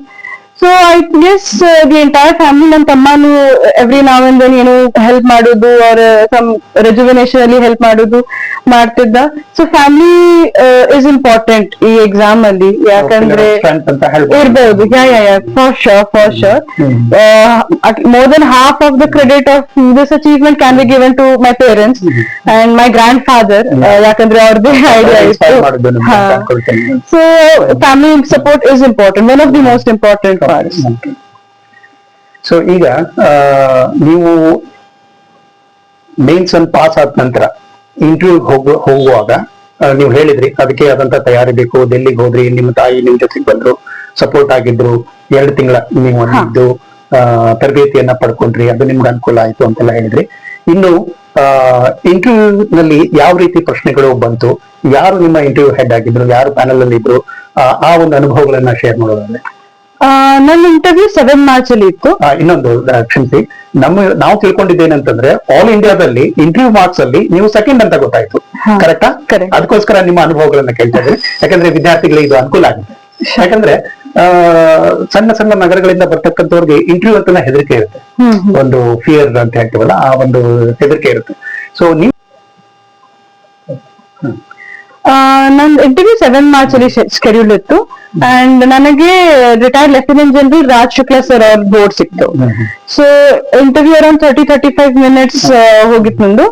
So I guess the entire family ನನ್ನ ತಮ್ಮನು ಎವ್ರಿ ನಾವ್ ಅಂಡ್ ದೆನ್ ಏನು ಹೆಲ್ಪ್ ಮಾಡೋದು ಅವ್ರ ಸಮ್ ರೆಜುವಿನೇಷನ್ ಅಲ್ಲಿ ಹೆಲ್ಪ್ ಮಾಡೋದು ಮಾಡ್ತಿದ್ದ. ಸೊ ಫ್ಯಾಮಿಲಿ ಇಸ್ ಇಂಪಾರ್ಟೆಂಟ್ ಈ ಎಕ್ಸಾಮ್ ಅಲ್ಲಿ. ಯಾಕಂದ್ರೆ ಇರ್ಬಹುದು yeah yeah yeah for sure for sure more than half of the credit of this achievement can be given to my parents and my grandfather ಯಾಕಂದ್ರೆ ಅವ್ರದ್ದು idea ಇತ್ತು. So family support is important one of the most important so ಈಗ ಆ, ನೀವು mains ಅನ್ನು pass ಆದ ನಂತರ interview ಹೋಗ ಹೋಗುವಾಗ ನೀವು ಹೇಳಿದ್ರಿ ಅದಕ್ಕೆ ಆದಂತ ತಯಾರಿ ಬೇಕು ಡೆಲ್ಲಿಗೆ ಹೋದ್ರಿ ನಿಮ್ಮ ತಾಯಿ ನಿಮ್ ಜೊತೆಗೆ ಬಂದ್ರು ಸಪೋರ್ಟ್ ಆಗಿದ್ರು ಎರಡು ತಿಂಗಳ ನೀವು ಒಂದಿದ್ದು ಆ, ತರಬೇತಿಯನ್ನ ಪಡ್ಕೊಂಡ್ರಿ ಅದು ನಿಮ್ಗೆ ಅನುಕೂಲ ಆಯ್ತು ಅಂತೆಲ್ಲ ಹೇಳಿದ್ರಿ. ಇನ್ನು ಇಂಟರ್ವ್ಯೂ ನಲ್ಲಿ ಯಾವ ರೀತಿ ಪ್ರಶ್ನೆಗಳು ಬಂತು ಯಾರು ನಿಮ್ಮ ಇಂಟರ್ವ್ಯೂ ಹೆಡ್ ಆಗಿದ್ರು ಯಾರು ಪ್ಯಾನಲ್ ಅಲ್ಲಿ ಇದ್ರು ಆ ಒಂದು ಅನುಭವಗಳನ್ನ ಶೇರ್ ಮಾಡೋದಾದ್ರೆ. ನನ್ನ ಇಂಟರ್ವ್ಯೂ ಸೆವೆನ್ ಮಾರ್ಚ್ ಅಲ್ಲಿ ಇತ್ತು. ಇನ್ನೊಂದು ಕ್ಷಮಿಸಿ. ನಮ್ಮ ನಾವು ತಿಳ್ಕೊಂಡಿದ್ದೇನಂತಂದ್ರೆ ಆಲ್ ಇಂಡಿಯಾದಲ್ಲಿ ಇಂಟರ್ವ್ಯೂ ಮಾರ್ಕ್ಸ್ ಅಲ್ಲಿ ನೀವು ಸೆಕೆಂಡ್ ಅಂತ ಗೊತ್ತಾಯ್ತು. ಕರೆಕ್ಟಾ. ಅದಕ್ಕೋಸ್ಕರ ನಿಮ್ಮ ಅನುಭವಗಳನ್ನ ಕೇಳ್ತಾ ಯಾಕಂದ್ರೆ ವಿದ್ಯಾರ್ಥಿಗಳಿಗೆ ಇದು ಅನುಕೂಲ ಆಗಿದೆ ಯಾಕಂದ್ರೆ ಆ, ಸಣ್ಣ ಸಣ್ಣ ನಗರಗಳಿಂದ ಬರ್ತಕ್ಕಂಥವ್ರಿಗೆ ಇಂಟರ್ವ್ಯೂ ಅಂತ ಹೆದರಿಕೆ ಇರುತ್ತೆ. ಒಂದು ಫಿಯರ್ ಅಂತ ಹೇಳ್ತೀವಲ್ಲ ಆ ಒಂದು ಹೆದರಿಕೆ ಇರುತ್ತೆ. ಸೊ ನೀವು ನನ್ನ ಇಂಟರ್ವ್ಯೂ ಸೆವೆನ್ ಮಾರ್ಚ್ ಅಲ್ಲಿ ಸ್ಕೆಡ್ಯೂಲ್ ಇತ್ತು. ಅಂಡ್ ನನಗೆ retired lieutenant general Raj Shukla sir ಅವ್ರ ಬೋರ್ಡ್ ಸಿಕ್ತು. So interview around thirty thirty five minutes ಹೋಗಿತ್ತು ನಂದು.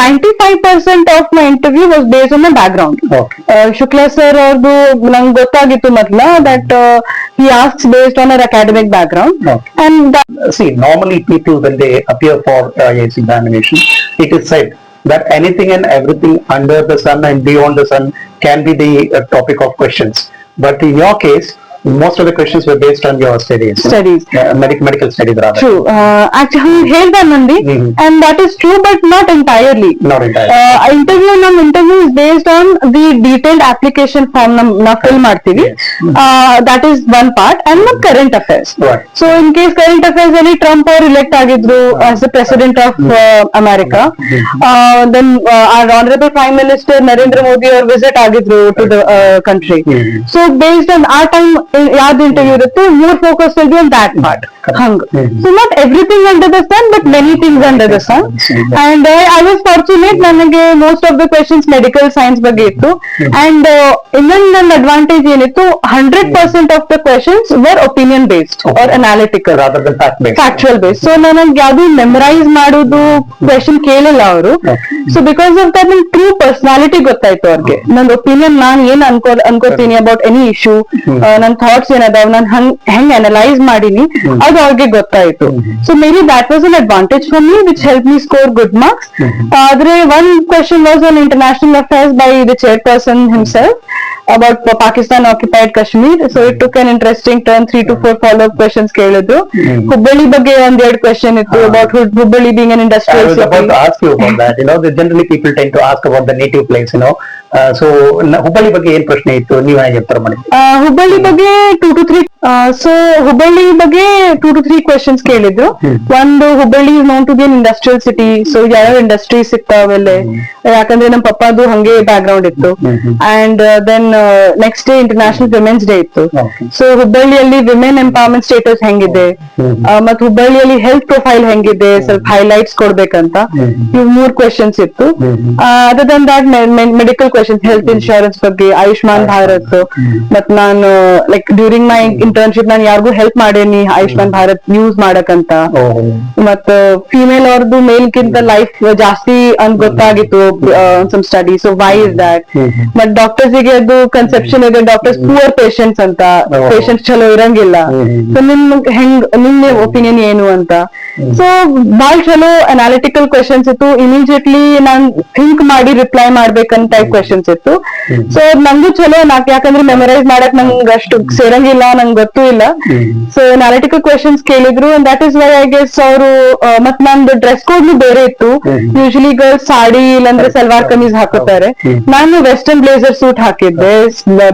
Ninety five percent of my interview was base on background Shukla sir ಅವ್ರದ್ದು ನಂಗೆ ಗೊತ್ತಾಗಿತ್ತು ಮೊದ್ಲ that he ask based on our academic background and see, normally people when they appear for examination it is said that anything and everything under the sun and beyond the sun can be the uh, topic of questions. But in your case, most of the questions were based on your studies. Studies. Uh, medic, medical studies rather. True actually ಹೇಳ್ದೆ ಮಂದಿ Mhm. And that is true but not entirely Not entirely. Interview ನಮ್ interview is based on the detailed application form ನಮ್ ನಾವು fill ಮಾಡ್ತೀವಿ that is one part and ನಮ್ current affairs Right. So in case current affairs ಅಲ್ಲಿ Trump ಅವರು elect ಆಗಿದ್ರು as the president of America then our honourable prime minister Narendra Modi ಅವರು visit ಆಗಿದ್ರು to the country Mhm. So based on ಆ time ಯಾವ್ದು interview ಇರುತ್ತೆ more focus will be on that part hang. So not everything under the sun but many things under the sun. And I was fortunate ನನಗೆ most of the questions medical science ಬಗ್ಗೆ ಇತ್ತು. And ಇನ್ನೊಂದು ನನ್ನ advantage ಏನಿತ್ತು hundred percent of the questions were opinion based or analytical factual base so ನನಗೆ ಯಾವ್ದು memorise ಮಾಡೋದು question ಕೇಳಿಲ್ಲ ಅವರು. ಸೊ ಬಿಕಾಸ್ ಆಫ್ ದಟ್ ನನ್ ಟ್ರೂ ಪರ್ಸನಾಲಿಟಿ ಗೊತ್ತಾಯ್ತು ಅವ್ರಿಗೆ. ನನ್ನ ಒಪಿನಿಯನ್ ನಾನ್ ಏನ್ ಅನ್ಕೋ ಅನ್ಕೋತೀನಿ ಅಬೌಟ್ ಎನಿ ಇಶ್ಯೂ ನನ್ ಥಾಟ್ಸ್ ಏನದಾವ್ ನಾನ್ ಹಂಗ್ ಹೆಂಗ್ ಅನಲೈಸ್ ಮಾಡೀನಿ ಅದು ಅವ್ರಿಗೆ ಗೊತ್ತಾಯ್ತು. So maybe that was an advantage for me which help me score good marks ಆದ್ರೆ one question was on international affairs by the chairperson himself about Pakistan occupied Kashmir. So it took an interesting turn, three to four follow-up questions ಕೇಳಿದ್ರು ಹ್ಮ್. ಹುಬ್ಬಳ್ಳಿ ಬಗ್ಗೆ ಒಂದ್ ಎರಡ್ question ಇತ್ತು. About Hubballi being an I industrial was about city. to ask you about that. You know, the, generally people tend to ask about the native place. You know, uh, so ನ- ಹುಬ್ಬಳ್ಳಿ ಬಗ್ಗೆ ಏನ್ ಪ್ರಶ್ನೆ ಇತ್ತು ನೀವು ಹೇಗೆ ಉತ್ತರ ಆ, ಹುಬ್ಬಳ್ಳಿ ಬಗ್ಗೆ two to three so Hubballi ಬಗ್ಗೆ ಟೂ ಟು ತ್ರೀ ಕ್ವೆಶನ್ಸ್ ಕೇಳಿದ್ರು. ಒಂದು Hubballi known to be an industrial city so ಯಾವ ಇಂಡಸ್ಟ್ರಿ ಸಿಗ್ತಾವಲ್ಲೇ ಯಾಕಂದ್ರೆ ನಮ್ ಪಪ್ಪಾದು ಹಂಗೆ ಬ್ಯಾಕ್ ಗ್ರೌಂಡ್ ಇತ್ತು. And then next day international women's day ಇತ್ತು. ಸೊ ಹುಬ್ಬಳ್ಳಿಯಲ್ಲಿ ವಿಮೆನ್ ಎಂಪವರ್ಮೆಂಟ್ ಸ್ಟೇಟಸ್ ಹೆಂಗಿದೆ? ಮತ್ತೆ ಹುಬ್ಬಳ್ಳಿಯಲ್ಲಿ ಹೆಲ್ತ್ ಪ್ರೊಫೈಲ್ ಹೆಂಗಿದೆ? ಸ್ವಲ್ಪ ಹೈಲೈಟ್ಸ್ ಕೊಡ್ಬೇಕಂತ. ಇವ್ ಮೂರ್ ಕ್ವೆಶನ್ಸ್ ಇತ್ತು. Other than that medical questions health insurance ಬಗ್ಗೆ ಆಯುಷ್ಮಾನ್ ಭಾರತ್. ಮತ್ ನಾನು ಲೈಕ್ ಡ್ಯೂರಿಂಗ್ ಮೈ ಇಂಟರ್ನ್ಶಿಪ್ ನಾನು ಯಾರಿಗೂ ಹೆಲ್ಪ್ ಮಾಡೇನಿ ಆಯುಷ್ಮಾನ್ ಭಾರತ್ ಯೂಸ್ ಮಾಡಕಂತ. ಮತ್ ಫಿಮೇಲ್ ಅವ್ರದ್ದು ಮೇಲ್ಗಿಂತ ಲೈಫ್ ಜಾಸ್ತಿ ಅಂತ ಗೊತ್ತಾಗಿತ್ತು some study so why is that ಮತ್ ಬಟ್ ಡಾಕ್ಟರ್ಸ್ಗೆ ಅದು ಕನ್ಸೆಪ್ಷನ್ ಇದೆ ಡಾಕ್ಟರ್ಸ್ ಪೂರ್ ಪೇಷಂಟ್ಸ್ ಅಂತ. ಪೇಷಂಟ್ ಚಲೋ ಇರಂಗಿಲ್ಲ. ಸೊ ನಿಮ್ ಹೆಂಗ್ ನಿಮ್ ಒಪಿನಿಯನ್ ಏನು ಅಂತ. ಸೊ ಬಾಳ್ ಚಲೋ ಅನಾಲಿಟಿಕಲ್ ಕ್ವೆಶನ್ಸ್ ಇತ್ತು. ಇಮಿಡಿಯೇಟ್ಲಿ ನಾನ್ ಥಿಂಕ್ ಮಾಡಿ ರಿಪ್ಲೈ ಮಾಡ್ಬೇಕಂತ ಟೈಪ್ ಕ್ವೆಶನ್ಸ್ ಇತ್ತು. ಸೊ ನಂಗು ಚಲೋ ನಾಕ್ ಯಾಕಂದ್ರೆ ಮೆಮೊರೈಸ್ ಮಾಡಕ್ ನಂಗ್ ಅಷ್ಟು ಸೇರಂಗಿಲ್ಲ ನಂಗ್ ಗೊತ್ತೂ ಇಲ್ಲ. ಸೊ ಅನಾಲಿಟಿಕಲ್ ಕ್ವೆಶನ್ಸ್ ಕೇಳಿದ್ರು that is why I guess ಅವರು ಮತ್ ನಂದು ಡ್ರೆಸ್ ಕೋಡ್ ಬೇರೆ ಇತ್ತು. ಯೂಶಲಿ ಗರ್ಲ್ಸ್ ಸಾಡಿ ಇಲ್ಲಾಂದ್ರೆ ಸಲ್ವಾರ್ ಕಮೀಸ್ ಹಾಕೋತಾರೆ ನಾನು ವೆಸ್ಟರ್ನ್ ಬ್ಲೇಸರ್ ಸೂಟ್ ಹಾಕಿದ್ದೆ.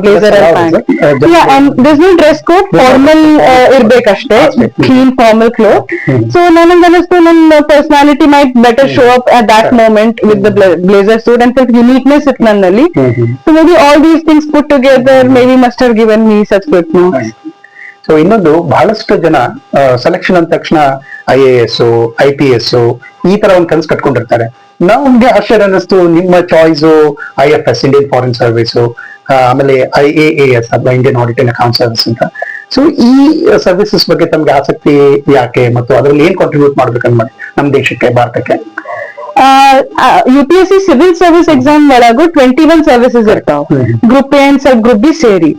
Blazer? Uh, just- this no dress code formal ಇರ್ಬೇಕಷ್ಟೇ. Clean formal cloth. So ನನಗೆ ಅನಿಸ್ತು ನನ್ನ personality might better show up at that moment with the blazer suit and ಸ್ವಲ್ಪ ಯುನೀಕ್ನೆಸ್ ಇತ್ತು ನನ್ನಲ್ಲಿ. So maybe all these things put together maybe must have given me such good marks so ಇನ್ನೊಂದು ಬಹಳಷ್ಟು ಜನ selection ಅಂದ ತಕ್ಷಣ I A S I P S ಈ ತರ ಒಂದು ಕನಸು ಕಟ್ಕೊಂಡಿರ್ತಾರೆ. ನಮ್ಗೆ ಆಶ್ಚರ್ಯ ಅನ್ನಿಸ್ತು ನಿಮ್ಮ choice I F S Indian foreign service ಆಮೇಲೆ ಐ ಎ ಎಸ್ ಅಥವಾ ಇಂಡಿಯನ್ ಆಡಿಟ್ ಅಕೌಂಟ್ ಸರ್ವಿಸ್ ಅಂತ. ಸೊ ಈ ಸರ್ವಿಸಸ್ ಬಗ್ಗೆ ತಮ್ಗೆ ಆಸಕ್ತಿ ಯಾಕೆ ಮತ್ತು ಅದರಲ್ಲಿ ಏನ್ ಕಾಂಟ್ರಿಬ್ಯೂಟ್ ಮಾಡ್ಬೇಕಂತ ಮಾಡಿ ನಮ್ಮ ದೇಶಕ್ಕೆ, ಭಾರತಕ್ಕೆ? U P S C civil service exam ಒಳಗು ಟ್ವೆಂಟಿ ಒನ್ ಸರ್ವಿಸಸ್ ಇರ್ತಾವ group A and sub group B ಸೇರಿ.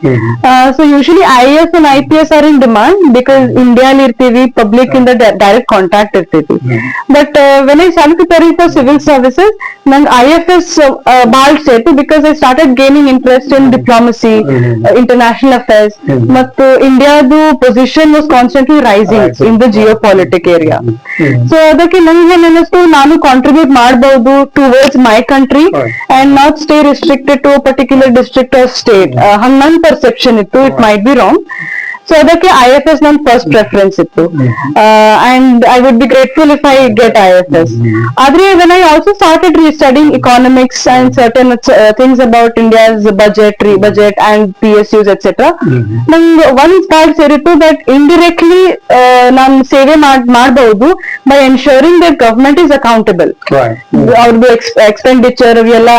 So usually I S and I P S are in demand because ಇಂಡಿಯಾಲಿ ಇರ್ತೀವಿ ಪಬ್ಲಿಕ್ ಇಂದ ಡೈರೆಕ್ಟ್ ಕಾಂಟ್ಯಾಕ್ಟ್ ಇರ್ತೀವಿ. But when I start preparing for civil services ನಂಗೆ I F S ಭಾಳ ಸೇರ್ತು because I started gaining interest in diplomacy international affairs ಮತ್ತು ಇಂಡಿಯಾದು position was constantly rising in the geopolitic area so ಅದಕ್ಕೆ ನಂಗೆ ಏನಿಸ್ತು ನಾನು contribute ಮಾಡಬಹುದು towards my country. And not stay restricted to particular district or state ಹಂಗ್ ನನ್ perception ಇತ್ತು. It might be wrong so ಅದಕ್ಕೆ ಐ ಎಫ್ ಎಸ್ ನನ್ first preference ಇತ್ತು. And I would be grateful if I get I F S ಆದ್ರೆ when I also started economics and certain things about things budget re budget and P S PSUs etcetera ನಂಗೆ ಒಂದ್ part ಸೇರಿತ್ತು that indirectly ನಾನು ಸೇವೆ ಮಾಡ್ ಮಾಡಬಹುದು by ensuring that government is accountable. ಅವ್ರದ್ದು expenditure ಎಲ್ಲ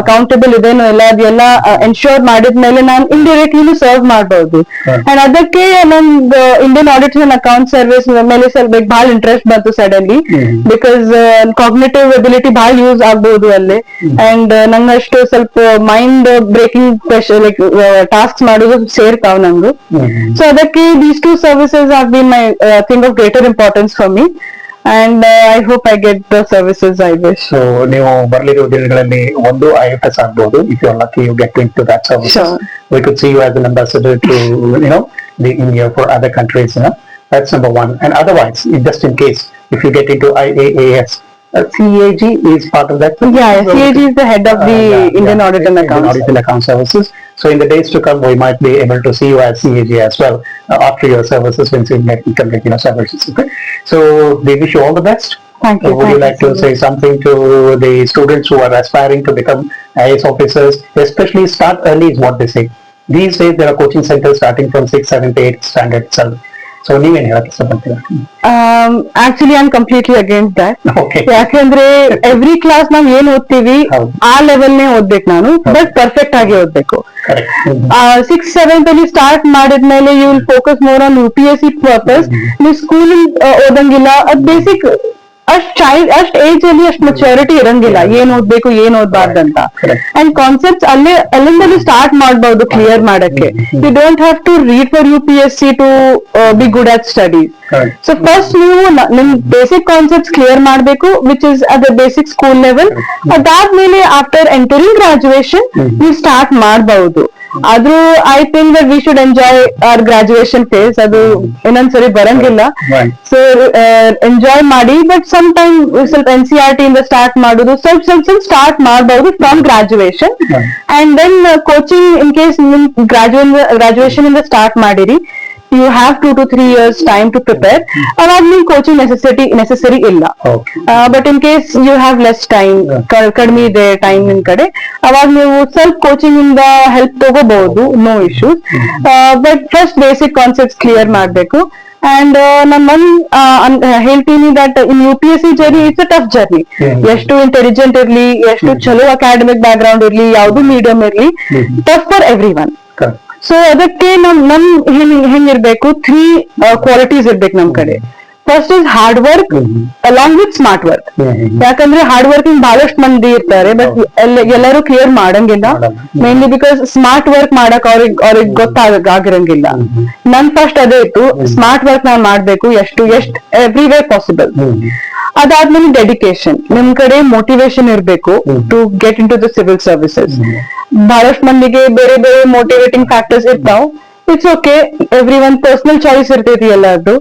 ಅಕೌಂಟಬಲ್ ಇದೇನೋ ಎಲ್ಲ ಅದೆಲ್ಲ ಎನ್ಶೋರ್ ಮಾಡಿದ್ಮೇಲೆ ನಾನು ಇಂಡಿರೆಕ್ಟ್ಲಿ ಸರ್ವ್ ಮಾಡಬಹುದು. ಅಂಡ್ ಅದಕ್ಕೆ ನಂದು Indian audit and account service ಮೇಲೆ ಸ್ವಲ್ಪ ಬಹಳ ಇಂಟ್ರೆಸ್ಟ್ ಬಂತು ಸಡನ್ಲಿ. ಬಿಕಾಸ್ ಕಾಗ್ನೇಟಿವ್ ಎಬಿಲಿಟಿ ಬಹಳ ಯೂಸ್ ಆಗ್ಬಹುದು ಅಲ್ಲಿ. ಅಂಡ್ ನಂಗಷ್ಟು ಸ್ವಲ್ಪ ಮೈಂಡ್ ಬ್ರೇಕಿಂಗ್ ಲೈಕ್ ಟಾಸ್ಕ್ ಮಾಡೋದು ಸೇರ್ತಾವ್ ನಂದು. ಸೊ ಅದಕ್ಕೆ these two services are been my thing of greater importance for me And I hope I get the services I wish so ನೀವು ಬರ್ಲಿರೋ ದಿನಗಳಲ್ಲಿ ಒಂದು ಐ ಎಫ್ ಎಸ್ ಆಗ್ಬಹುದು if you lucky you get into that service Sure. we could see you as an ambassador to you know the India for other countries you know that's number one and otherwise just in case if you get into IAAS uh, CAG is part of that Yeah, CAG is the head of the Uh, yeah, Indian yeah, Audit and Indian Accounts. Audit and Account Services. So in the days to come, we might be able to see you as CAG as well uh, after your services once you get become like, you know services. Okay. So we wish you all the best. Thank you. Uh, would you like to say something to the students who are aspiring to become IAS officers, especially start early is what they say. These days there are coaching centers starting from sixth, seventh, eighth standard itself. So ನೀವೇನ್ ಹೇಳಕ್ಕೆ ಇಷ್ಟಪಡ್ತೀರಾ? Actually I am completely against that ಯಾಕಂದ್ರೆ every class ನಾವ್ ಏನ್ ಓದ್ತೀವಿ ಹೌದು. ಆ level ನೇ ಓದ್ಬೇಕು ನಾನು ಬಟ್ ಪರ್ಫೆಕ್ಟ್ ಆಗಿ ಓದ್ಬೇಕು. ಕರೆಕ್ಟ್ ಸಿಕ್ಸ್ ಸೆವೆಂತ್ ಅಲ್ಲಿ ಸ್ಟಾರ್ಟ್ ಮಾಡಿದ್ಮೇಲೆ you will focus more on U P S C purpose ನೀವು ಸ್ಕೂಲ್ ಓದಂಗಿಲ್ಲ ಅದ್ ಬೇಸಿಕ್ ಅಷ್ಟ್ ಚೈಲ್ಡ್ ಅಷ್ಟ್ ಏಜ್ ಅಲ್ಲಿ ಅಷ್ಟ್ ಮೆಚುರಿಟಿ ಇರಂಗಿಲ್ಲ. ಏನ್ ಓದ್ಬೇಕು ಏನ್ ಓದ್ಬಾರ್ದಂತ. ಅಂಡ್ ಕಾನ್ಸೆಪ್ಟ್ ಅಲ್ಲೇ ಅಲ್ಲಿಂದಲೇ ಸ್ಟಾರ್ಟ್ ಮಾಡ್ಬೋದು ಕ್ಲಿಯರ್ ಮಾಡಕ್ಕೆ. You don't have to read for U P S C to be good at studies. So first ನೀವು ನಿಮ್ ಬೇಸಿಕ್ ಕಾನ್ಸೆಪ್ಟ್ ಕ್ಲಿಯರ್ ಮಾಡಬೇಕು ವಿಚ್ ಇಸ್ ಅದ ಬೇಸಿಕ್ ಸ್ಕೂಲ್ ಲೆವೆಲ್ ಅದಾದ್ಮೇಲೆ ಆಫ್ಟರ್ ಎಂಟರಿಂಗ್ ಗ್ರಾಜುಯೇಷನ್ ನೀವು ಸ್ಟಾರ್ಟ್ ಮಾಡಬಹುದು ಆದ್ರೂ I think that we should enjoy our graduation phase ಅದು ಇನ್ನೊಂದ್ಸರಿ ಬರಂಗಿಲ್ಲ. ಸೊ ಎಂಜಾಯ್ ಮಾಡಿ ಬಟ್ ಸಮ್ ಟೈಮ್ ಸ್ವಲ್ಪ ಎನ್ ಸಿ ಆರ್ ಟಿ ಇಂದ ಸ್ಟಾರ್ಟ್ ಮಾಡುದು ಸ್ವಲ್ಪ ಸ್ವಲ್ಪ ಸ್ವಲ್ಪ ಸ್ಟಾರ್ಟ್ ಮಾಡಬಹುದು from graduation. And then coaching in case ನಿಮ್ ಗ್ರಾಜುಯೇಷನ್ ಇಂದ ಸ್ಟಾರ್ಟ್ ಮಾಡಿರಿ. You have two to three years time to prepare ಅವಾಗ ನಿಮ್ ಕೋಚಿಂಗ್ ನೆಸೆಸಿಟಿ ನೆಸೆಸರಿ ಇಲ್ಲ but in case you have less time ಕಡಿಮೆ ಇದೆ ಟೈಮ್ ನಿಮ್ ಕಡೆ ಅವಾಗ ನೀವು ಸ್ವಲ್ಪ ಕೋಚಿಂಗ್ ಇಂದ ಹೆಲ್ಪ್ ತಗೋಬಹುದು no issues but first basic concepts clear ಮಾಡ್ಬೇಕು ಅಂಡ್ ನಮ್ಮನ್ ಹೇಳ್ತೀನಿ that in U P S C journey it's a tough journey ಎಷ್ಟು ಇಂಟೆಲಿಜೆಂಟ್ ಇರ್ಲಿ ಎಷ್ಟು ಚಲೋ ಅಕಾಡೆಮಿಕ್ ಬ್ಯಾಕ್ ಗ್ರೌಂಡ್ ಇರ್ಲಿ ಯಾವ್ದು ಮೀಡಿಯಂ ಇರ್ಲಿ tough for everyone so ಅದಕ್ಕೆ ನಮ್ ನಮ್ ಹೆಂಗ್ ಹೆಂಗಿರ್ಬೇಕು? ತ್ರೀ ಕ್ವಾಲಿಟೀಸ್ ಇರ್ಬೇಕು ನಮ್ ಕಡೆ. First is hard work. Along with smart work ಯಾಕಂದ್ರೆ ಹಾರ್ಡ್ ವರ್ಕಿಂಗ್ ಬಹಳಷ್ಟು ಮಂದಿ ಇರ್ತಾರೆ ಬಟ್ ಎಲ್ಲರೂ ಕ್ಲಿಯರ್ ಮಾಡಂಗಿಲ್ಲ. ಮೇನ್ಲಿ ಬಿಕಾಸ್ ಸ್ಮಾರ್ಟ್ ವರ್ಕ್ ಮಾಡಕ್ ಅವ್ರಿಗೆ ಅವ್ರಿಗೆ ಗೊತ್ತಾಗ ಆಗಿರಂಗಿಲ್ಲ. ನನ್ ಫಸ್ಟ್ ಅದೇ ಇತ್ತು. ಸ್ಮಾರ್ಟ್ ವರ್ಕ್ ನಾವ್ ಮಾಡ್ಬೇಕು ಎಷ್ಟು ಎಷ್ಟ್ ಎವ್ರಿವೇರ್ ಪಾಸಿಬಲ್ ಅದಾದ್ಮೇಲೆ ಡೆಡಿಕೇಶನ್ ನಿಮ್ ಕಡೆ ಮೋಟಿವೇಶನ್ ಇರ್ಬೇಕು to get into the civil services ಬಹಳಷ್ಟು ಮಂದಿಗೆ ಬೇರೆ ಬೇರೆ ಮೋಟಿವೇಟಿಂಗ್ ಫ್ಯಾಕ್ಟರ್ಸ್ ಇರ್ತಾವ್. It's okay everyone personal choice ಇರ್ತೈತಿ ಎಲ್ಲಾರ್ದು.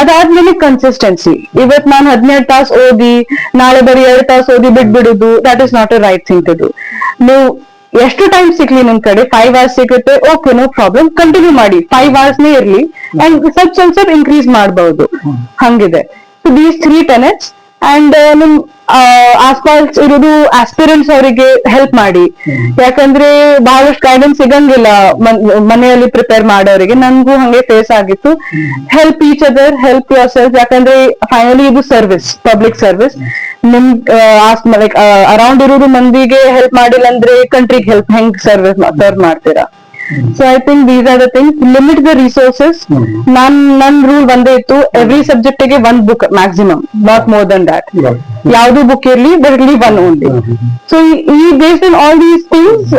ಅದಾದ್ಮೇಲೆ ಕನ್ಸಿಸ್ಟೆನ್ಸಿ ಇವತ್ ನಾನು ಹದಿನೆರಡು ತಾಸ್ ಓದಿ ನಾಳೆ ಬರೀ ಎರಡು ತಾಸ್ ಓದಿ ಬಿಟ್ಬಿಡುದು that is not a right thing ಇದು ನೀವು ಎಷ್ಟು ಟೈಮ್ ಸಿಗ್ಲಿ ನಿಮ್ ಕಡೆ? ಫೈವ್ ಅವರ್ಸ್ ಸಿಗುತ್ತೆ ಓಕೆ ನೋ ಪ್ರಾಬ್ಲಮ್ ಕಂಟಿನ್ಯೂ ಮಾಡಿ. ಫೈವ್ ಅವರ್ಸ್ ನೇ ಇರ್ಲಿ. ಅಂಡ್ ಸ್ವಲ್ಪ ಸ್ವಲ್ಪ ಸ್ವಲ್ಪ ಇನ್ಕ್ರೀಸ್ ಮಾಡಬಹುದು ಹಂಗಿದೆ. So these three tenets and ನಿಮ್ ಆಸ್ಪಾಸ್ ಇರೋದು ಆಸ್ಪಿರೆಂಟ್ಸ್ ಅವರಿಗೆ ಹೆಲ್ಪ್ ಮಾಡಿ. ಯಾಕಂದ್ರೆ ಬಹಳಷ್ಟು ಗೈಡೆನ್ಸ್ ಸಿಗಂಗಿಲ್ಲ ಮನೆಯಲ್ಲಿ ಪ್ರಿಪೇರ್ ಮಾಡೋರಿಗೆ. ನನ್ಗೂ ಹಂಗೆ ಫೇಸ್ ಆಗಿತ್ತು. Help each other help yourself ಯಾಕಂದ್ರೆ ಫೈನಲಿ ಇದು ಸರ್ವಿಸ್ ಪಬ್ಲಿಕ್ ಸರ್ವಿಸ್ ನಿಮ್ ಲೈಕ್ ಅರೌಂಡ್ ಇರೋದು ಮಂದಿಗೆ ಹೆಲ್ಪ್ ಮಾಡಿಲ್ಲ ಅಂದ್ರೆ ಕಂಟ್ರಿಗೆ ಹೆಲ್ಪ್ ಹೆಂಗ್ ಸರ್ವಿಸ್ ಸರ್ವ್ ಮಾಡ್ತೀರಾ? So I think these are the thing limit the resources ನನ್ ನನ್ ರೂಲ್ ಒಂದೇ ಇತ್ತು. ಎವ್ರಿ ಸಬ್ಜೆಕ್ಟ್ಗೆ ಒಂದ್ book maximum not more than that ಯಾವ್ದು ಬುಕ್ ಇರ್ಲಿ ಬಟ್ ಇರ್ಲಿ ಒನ್ ಓನ್ಲಿ ಸೊ ಈ based on all these things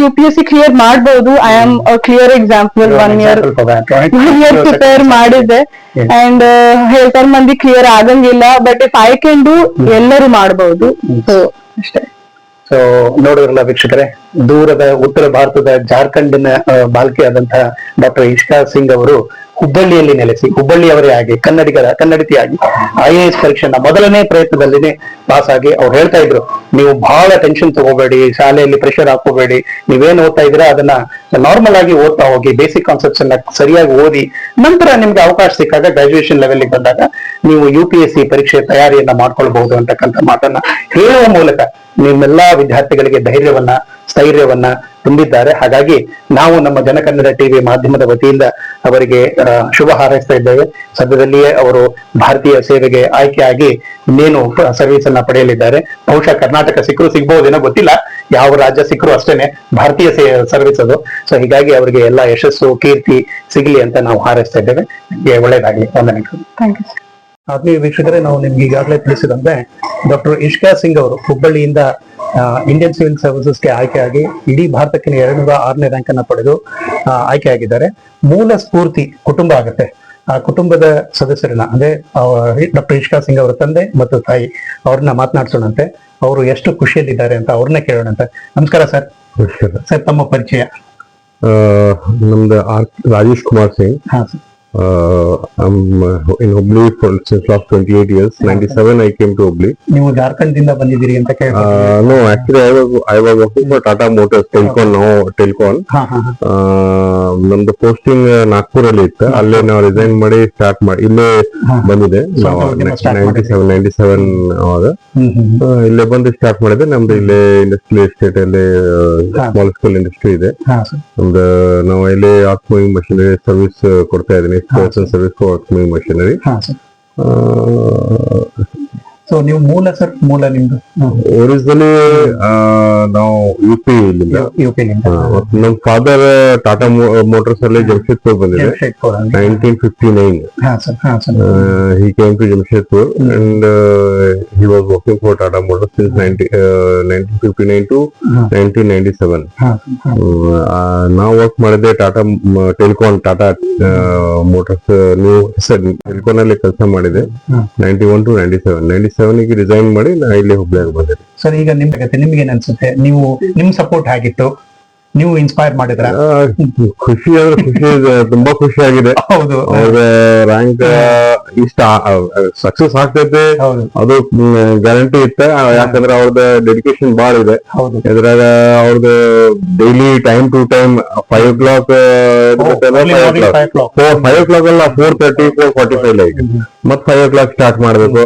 U P S C clear ಮಾಡಬಹುದು I am clear example one year one year prepare ಮಾಡಿದ್ದೆ. And ಹೇಳ್ತಾರೆ ಮಂದಿ clear ಆಗಂಗಿಲ್ಲ. But if I can do ಎಲ್ಲರೂ ಮಾಡಬಹುದು ಸೊ ಅಷ್ಟೇ. ಸೊ ನೋಡಿದ್ರಲ್ಲ ವೀಕ್ಷಕರೇ, ದೂರದ ಉತ್ತರ ಭಾರತದ ಜಾರ್ಖಂಡಿನ ಬಾಲ್ಕಿಯಾದಂತಹ ಡಾಕ್ಟರ್ ಇಷ್ಕಾ ಸಿಂಗ್ ಅವರು ಹುಬ್ಬಳ್ಳಿಯಲ್ಲಿ ನೆಲೆಸಿ, ಹುಬ್ಬಳ್ಳಿಯವರೇ ಆಗಿ, ಕನ್ನಡಿಗರ, ಕನ್ನಡತಿಯಾಗಿ ಐ ಎ ಎಸ್ ಪರೀಕ್ಷೆನ ಮೊದಲನೇ ಪ್ರಯತ್ನದಲ್ಲಿನೇ ಪಾಸ್ ಆಗಿ ಅವ್ರು ಹೇಳ್ತಾ ಇದ್ರು, ನೀವು ಬಹಳ ಟೆನ್ಷನ್ ತಗೋಬೇಡಿ, ಶಾಲೆಯಲ್ಲಿ ಪ್ರೆಷರ್ ಹಾಕೋಬೇಡಿ, ನೀವೇನ್ ಓದ್ತಾ ಇದ್ದೀರಾ, ಅದನ್ನ ನಾರ್ಮಲ್ ಆಗಿ ಓದ್ತಾ ಹೋಗಿ ಬೇಸಿಕ್ ಕಾನ್ಸೆಪ್ಟ್ಸ್ ಅನ್ನ ಸರಿಯಾಗಿ ಓದಿ, ನಂತರ ನಿಮ್ಗೆ ಅವಕಾಶ ಸಿಕ್ಕಾಗ ಗ್ರಾಜುಯೇಷನ್ ಲೆವೆಲ್ ಬಂದಾಗ ನೀವು ಯು ಪಿ ಎಸ್ ಸಿ ಪರೀಕ್ಷೆ ತಯಾರಿಯನ್ನ ಮಾಡ್ಕೊಳ್ಬಹುದು ಅಂತಕ್ಕಂಥ ಮಾತನ್ನ ಹೇಳುವ ಮೂಲಕ ನಿಮ್ಮೆಲ್ಲಾ ವಿದ್ಯಾರ್ಥಿಗಳಿಗೆ ಧೈರ್ಯವನ್ನ, ಸ್ಥೈರ್ಯವನ್ನ ತುಂಬಿದ್ದಾರೆ. ಹಾಗಾಗಿ ನಾವು ನಮ್ಮ ಜನಕನ್ನಡ ಟಿವಿ ಮಾಧ್ಯಮದ ವತಿಯಿಂದ ಅವರಿಗೆ ಶುಭ ಹಾರೈಸ್ತಾ ಇದ್ದೇವೆ. ಸದ್ಯದಲ್ಲಿಯೇ ಅವರು ಭಾರತೀಯ ಸೇವೆಗೆ ಆಯ್ಕೆಯಾಗಿ ಇನ್ನೇನು ಸರ್ವಿಸ್ ಅನ್ನ ಪಡೆಯಲಿದ್ದಾರೆ. ಬಹುಶಃ ಕರ್ನಾಟಕ ಸಿಕ್ಕರು ಸಿಗ್ಬಹುದೇನೋ ಗೊತ್ತಿಲ್ಲ. ಯಾವ ರಾಜ್ಯ ಸಿಕ್ಕರು ಅಷ್ಟೇನೆ ಭಾರತೀಯ ಸರ್ವಿಸ್ ಅದು. ಸೊ ಹೀಗಾಗಿ ಅವರಿಗೆ ಎಲ್ಲಾ ಯಶಸ್ಸು, ಕೀರ್ತಿ ಸಿಗಲಿ ಅಂತ ನಾವು ಹಾರೈಸ್ತಾ ಇದ್ದೇವೆ. ಒಳ್ಳೇದಾಗಲಿ. ವಂದನೆಗಳು. ಥ್ಯಾಂಕ್ ಯು ಆತ್ಮೀಯ ವೀಕ್ಷಕರೇ ನಾವು ನಿಮ್ಗೆ ಈಗಾಗಲೇ ತಿಳಿಸಿದಂತೆ ಡಾಕ್ಟರ್ ಇಷ್ಕಾ ಸಿಂಗ್ ಅವರು ಹುಬ್ಬಳ್ಳಿಯಿಂದ ಇಂಡಿಯನ್ ಸಿವಿಲ್ ಸರ್ವಿಸಸ್ಗೆ ಆಯ್ಕೆಯಾಗಿ ಇಡೀ ಭಾರತಕ್ಕೆ ಎರಡನೂರ ಆರನೇ ರ್ಯಾಂಕ್ ಅನ್ನ ಪಡೆದು ಆಯ್ಕೆಯಾಗಿದ್ದಾರೆ ಮೂಲ ಸ್ಫೂರ್ತಿ ಕುಟುಂಬ ಆಗುತ್ತೆ. ಆ ಕುಟುಂಬದ ಸದಸ್ಯರನ್ನ ಅಂದ್ರೆ ಡಾಕ್ಟರ್ ಇಷ್ಕಾ ಸಿಂಗ್ ಅವರ ತಂದೆ ಮತ್ತು ತಾಯಿ ಅವ್ರನ್ನ ಮಾತನಾಡ್ಸೋಣಂತೆ ಅವರು ಎಷ್ಟು ಖುಷಿಯಲ್ಲಿದ್ದಾರೆ ಅಂತ ಅವ್ರನ್ನ ಕೇಳೋಣಂತೆ. ನಮಸ್ಕಾರ ಸರ್. ಸರ್ ತಮ್ಮ ಪರಿಚಯ. ನಮ್ದು Rajesh Kumar Singh. Hubli since last twenty eight years ninety seven I came to ನೀವು ಜಾರ್ಖಂಡ್ದಿಂದ ಬಂದಿದ್ದೀರಿ ಅಂತ ಕೇಳಿ ನೋ ಆಕ್ಚುಲಿ ಐ ಹಾ ಹಾ ಹಾ. ನಮ್ದು ಪೋಸ್ಟಿಂಗ್ ನಾಗ್ಪುರಲ್ಲಿ ಇತ್ತು. ಅಲ್ಲೇ ನಾವು ರಿಸೈನ್ ಮಾಡಿ ಸ್ಟಾರ್ಟ್ ಮಾಡಿ ಇಲ್ಲೇ. ಬಂದಿದೆ. ಸ್ವಂತ ಉದ್ಯಮ start ninety seven ninety seven ಅವಾಗ ಹ್ಮ್ ಹ್ಮ್ ಹ್ಮ್. ಆ, ಇಲ್ಲೇ ಬಂದು ಸ್ಟಾರ್ಟ್ ಮಾಡಿದೆ. ನಮ್ದು ಇಲ್ಲೇ ಇಂಡಸ್ಟ್ರಿ ಎಸ್ಟೇಟ್ ಅಲ್ಲಿ. ಸ್ಮಾಲ್ ಸ್ಕೇಲ್ ಇಂಡಸ್ಟ್ರಿ ಇದೆ. ಹಾ. ಸರ್ ನಮ್ದು ನಾವು ಇಲ್ಲಿ ಆರ್ಟ್ ಮೂವಿಂಗ್ ಮಷಿನರಿ ಸರ್ವಿಸ್ ಕೊಡ್ತಾ ಇದ್ದೀನಿ. Service for earth moving machinery ಹಾ ಸರ್ ಸೊ ನೀವು ಮೂಲ ಸರ್ ಮೂಲ ನಿಮ್ದು. ಒರಿಜಿನಲಿ ನಾವು ಯು ಪಿ ಯು ಪಿ ನಮ್ ಫಾದರ್ ಟಾಟಾ ಮೋಟರ್ಸ್ ಅಲ್ಲಿ ಜಮ್ಶೇದ್ಪುರ್ ಬಂದಿದೆ. Jamshedpur. Nineteen fifty nine he sir to sir and he was working for Tata Motors since working for Tata Motors since 90, uh, 1959 to 1997. ಹಾ sir ಹಾ. Uh, ನಾವು work ಮಾಡಿದ್ದೆ Tata Telco Tata Motors new sir Telco ಅಲ್ಲಿ ಕೆಲಸ ಮಾಡಿದೆ. ಹಾ. Ninety one to ninety seven ನೈಂಟಿ ಸೆವೆನ್ಗೆ ರಿಸೈನ್ ಮಾಡಿ ನಾ ಇಲ್ಲಿ ಹುಬ್ಳಿಯಾಗ ಬಂದೆ ಸರ್ ಈಗ ನಿಮ್ಗೆ ನಿಮ್ಗೆ ಏನ್ ಅನ್ಸುತ್ತೆ ನೀವು ನಿಮ್ ಸಪೋರ್ಟ್ ಹೇಗಿತ್ತು ನೀವು ಇನ್ಸ್ಪೈರ್ ಮಾಡಿದ್ರ? ಖುಷಿ ಅಂದ್ರೆ ಖುಷಿ ತುಂಬಾ ಖುಷಿ ಆಗಿದೆ. ಹೌದು. ರ್ಯಾಂಕ್ ಇಷ್ಟ ಸಕ್ಸಸ್ ಆಗ್ತೈತೆ ಹೌದು. ಅದು ಗ್ಯಾರಂಟಿ ಇತ್ತ ಯಾಕಂದ್ರೆ ಅವ್ರದ್ದು ಡೆಡಿಕೇಶನ್ ಬಾಳ ಇದೆ. ಹೌದು. ಇದ್ರಾಗ ಅವ್ರದ್ದು daily time to time five o'clock five o'clock ಅಲ್ಲ four thirty four forty five like ಮತ್ ಫೈವ್ ಓ ಕ್ಲಾಕ್ ಸ್ಟಾರ್ಟ್ ಮಾಡ್ಬೇಕು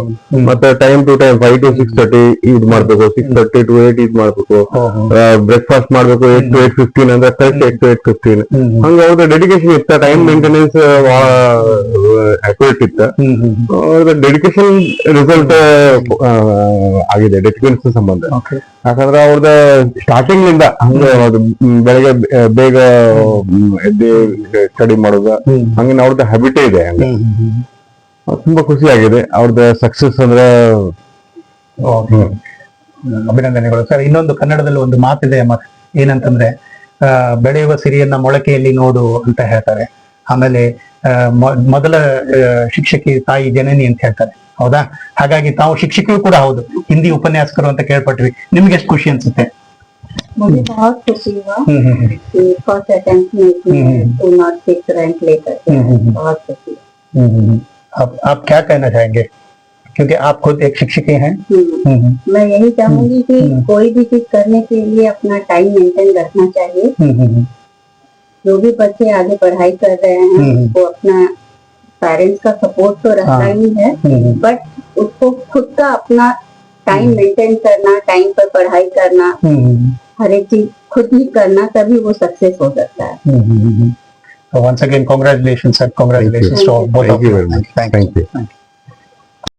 ಮತ್ತೆ time to time five to six thirty ಇದ್ ಮಾಡ್ಬೇಕು. ಸಿಕ್ಸ್ ತರ್ಟಿ ಟು ಏಟ್ ಇದ್ ಮಾಡ್ಬೇಕು. ಬ್ರೇಕ್ಫಾಸ್ಟ್ ಮಾಡ್ಬೇಕು ಏಟ್ ಟು ಏಟ್ ಫಿಫ್ಟೀನ್ ಅಂದ್ರೆ correct eight to eight fifteen ಹಂಗ ಅವ್ರದ್ದು ಡೆಡಿಕೇಶನ್ ಇತ್ತ ಟೈಮ್ ಮೇಂಟೆನೆನ್ಸ್ ಅಕ್ಯುರೇಟ್ ಇತ್ತ. ಅವ್ರದ್ದು ಡೆಡಿಕೇಶನ್ ರಿಸಲ್ಟ್ ಆಗಿದೆ ಡೆಡಿಕೇಶನ್ ಸಂಬಂಧ. ಯಾಕಂದ್ರೆ ಅವ್ರದ್ದು ಸ್ಟಾರ್ಟಿಂಗ್ನಿಂದ ಬೆಳಗ್ಗೆ ಬೇಗ ಎದ್ದೇ ಸ್ಟಡಿ ಮಾಡೋದು. ಹಂಗ ಹಂಗೆ. ಅವ್ರದ್ದು ಹ್ಯಾಬಿಟೇ ಇದೆ ತುಂಬಾ ಖುಷಿ ಆಗಿದೆ ಅವ್ರದ್ದು ಸಕ್ಸಸ್ ಅಂದ್ರೆ ಓಕೆ ಅಭಿನಂದನೆಗಳು ಸರ್ ಇನ್ನೊಂದು ಕನ್ನಡದಲ್ಲಿ ಒಂದು ಮಾತಿದೆ ಮ- ಏನಂತಂದ್ರೆ ಆ, ಬೆಳೆಯುವ ಸಿರಿಯನ್ನ ಮೊಳಕೆಯಲ್ಲಿ ನೋಡು ಅಂತ ಹೇಳ್ತಾರೆ ಆಮೇಲೆ ಆ, ಮೊ- ಮೊದಲ ಆ, ಶಿಕ್ಷಕಿ ತಾಯಿ ಜನನಿ ಅಂತ ಹೇಳ್ತಾರೆ ಹೌದಾ ಹಾಗಾಗಿ ತಾವು ಶಿಕ್ಷಕಿಯೂ ಕೂಡ ಹೌದು ಹಿಂದಿ ಉಪನ್ಯಾಸಕರು ಅಂತ ಕೇಳ್ಪಟ್ವಿ ನಿಮ್ಗೆ ಎಷ್ಟು ಖುಷಿ ಅನ್ಸುತ್ತೆ मुझे बहुत खुशी हुआ ಹ್ಮ್ ಹ್ಮ್ हम्म, कि फर्स्ट अटेम्प्ट में हम्म, इसमें हम्म। टू नॉट सिक्स रैंक लेकर के हम्म, हम्म। बहुत खुशी हम्म। आप क्या कहना चाहेंगे क्योंकि आप खुद एक शिक्षिका हैं हम्म। हम्म, मैं यही चाहूँगी कि हम्म। कोई भी चीज़ करने के लिए अपना टाइम मेंटेन रखना चाहिए जो भी बच्चे आगे पढ़ाई कर रहे हैं। वो अपना पेरेंट्स का सपोर्ट तो रहता हाँ। ही है बट उसको खुद का अपना टाइम मेंटेन करना टाइम पर पढ़ाई करना हर एक चीज़ खुद ही करना तभी वो सक्सेस हो सकता है So once again, congratulations and congratulations to all both of you you. very much. Thank you. Thank you.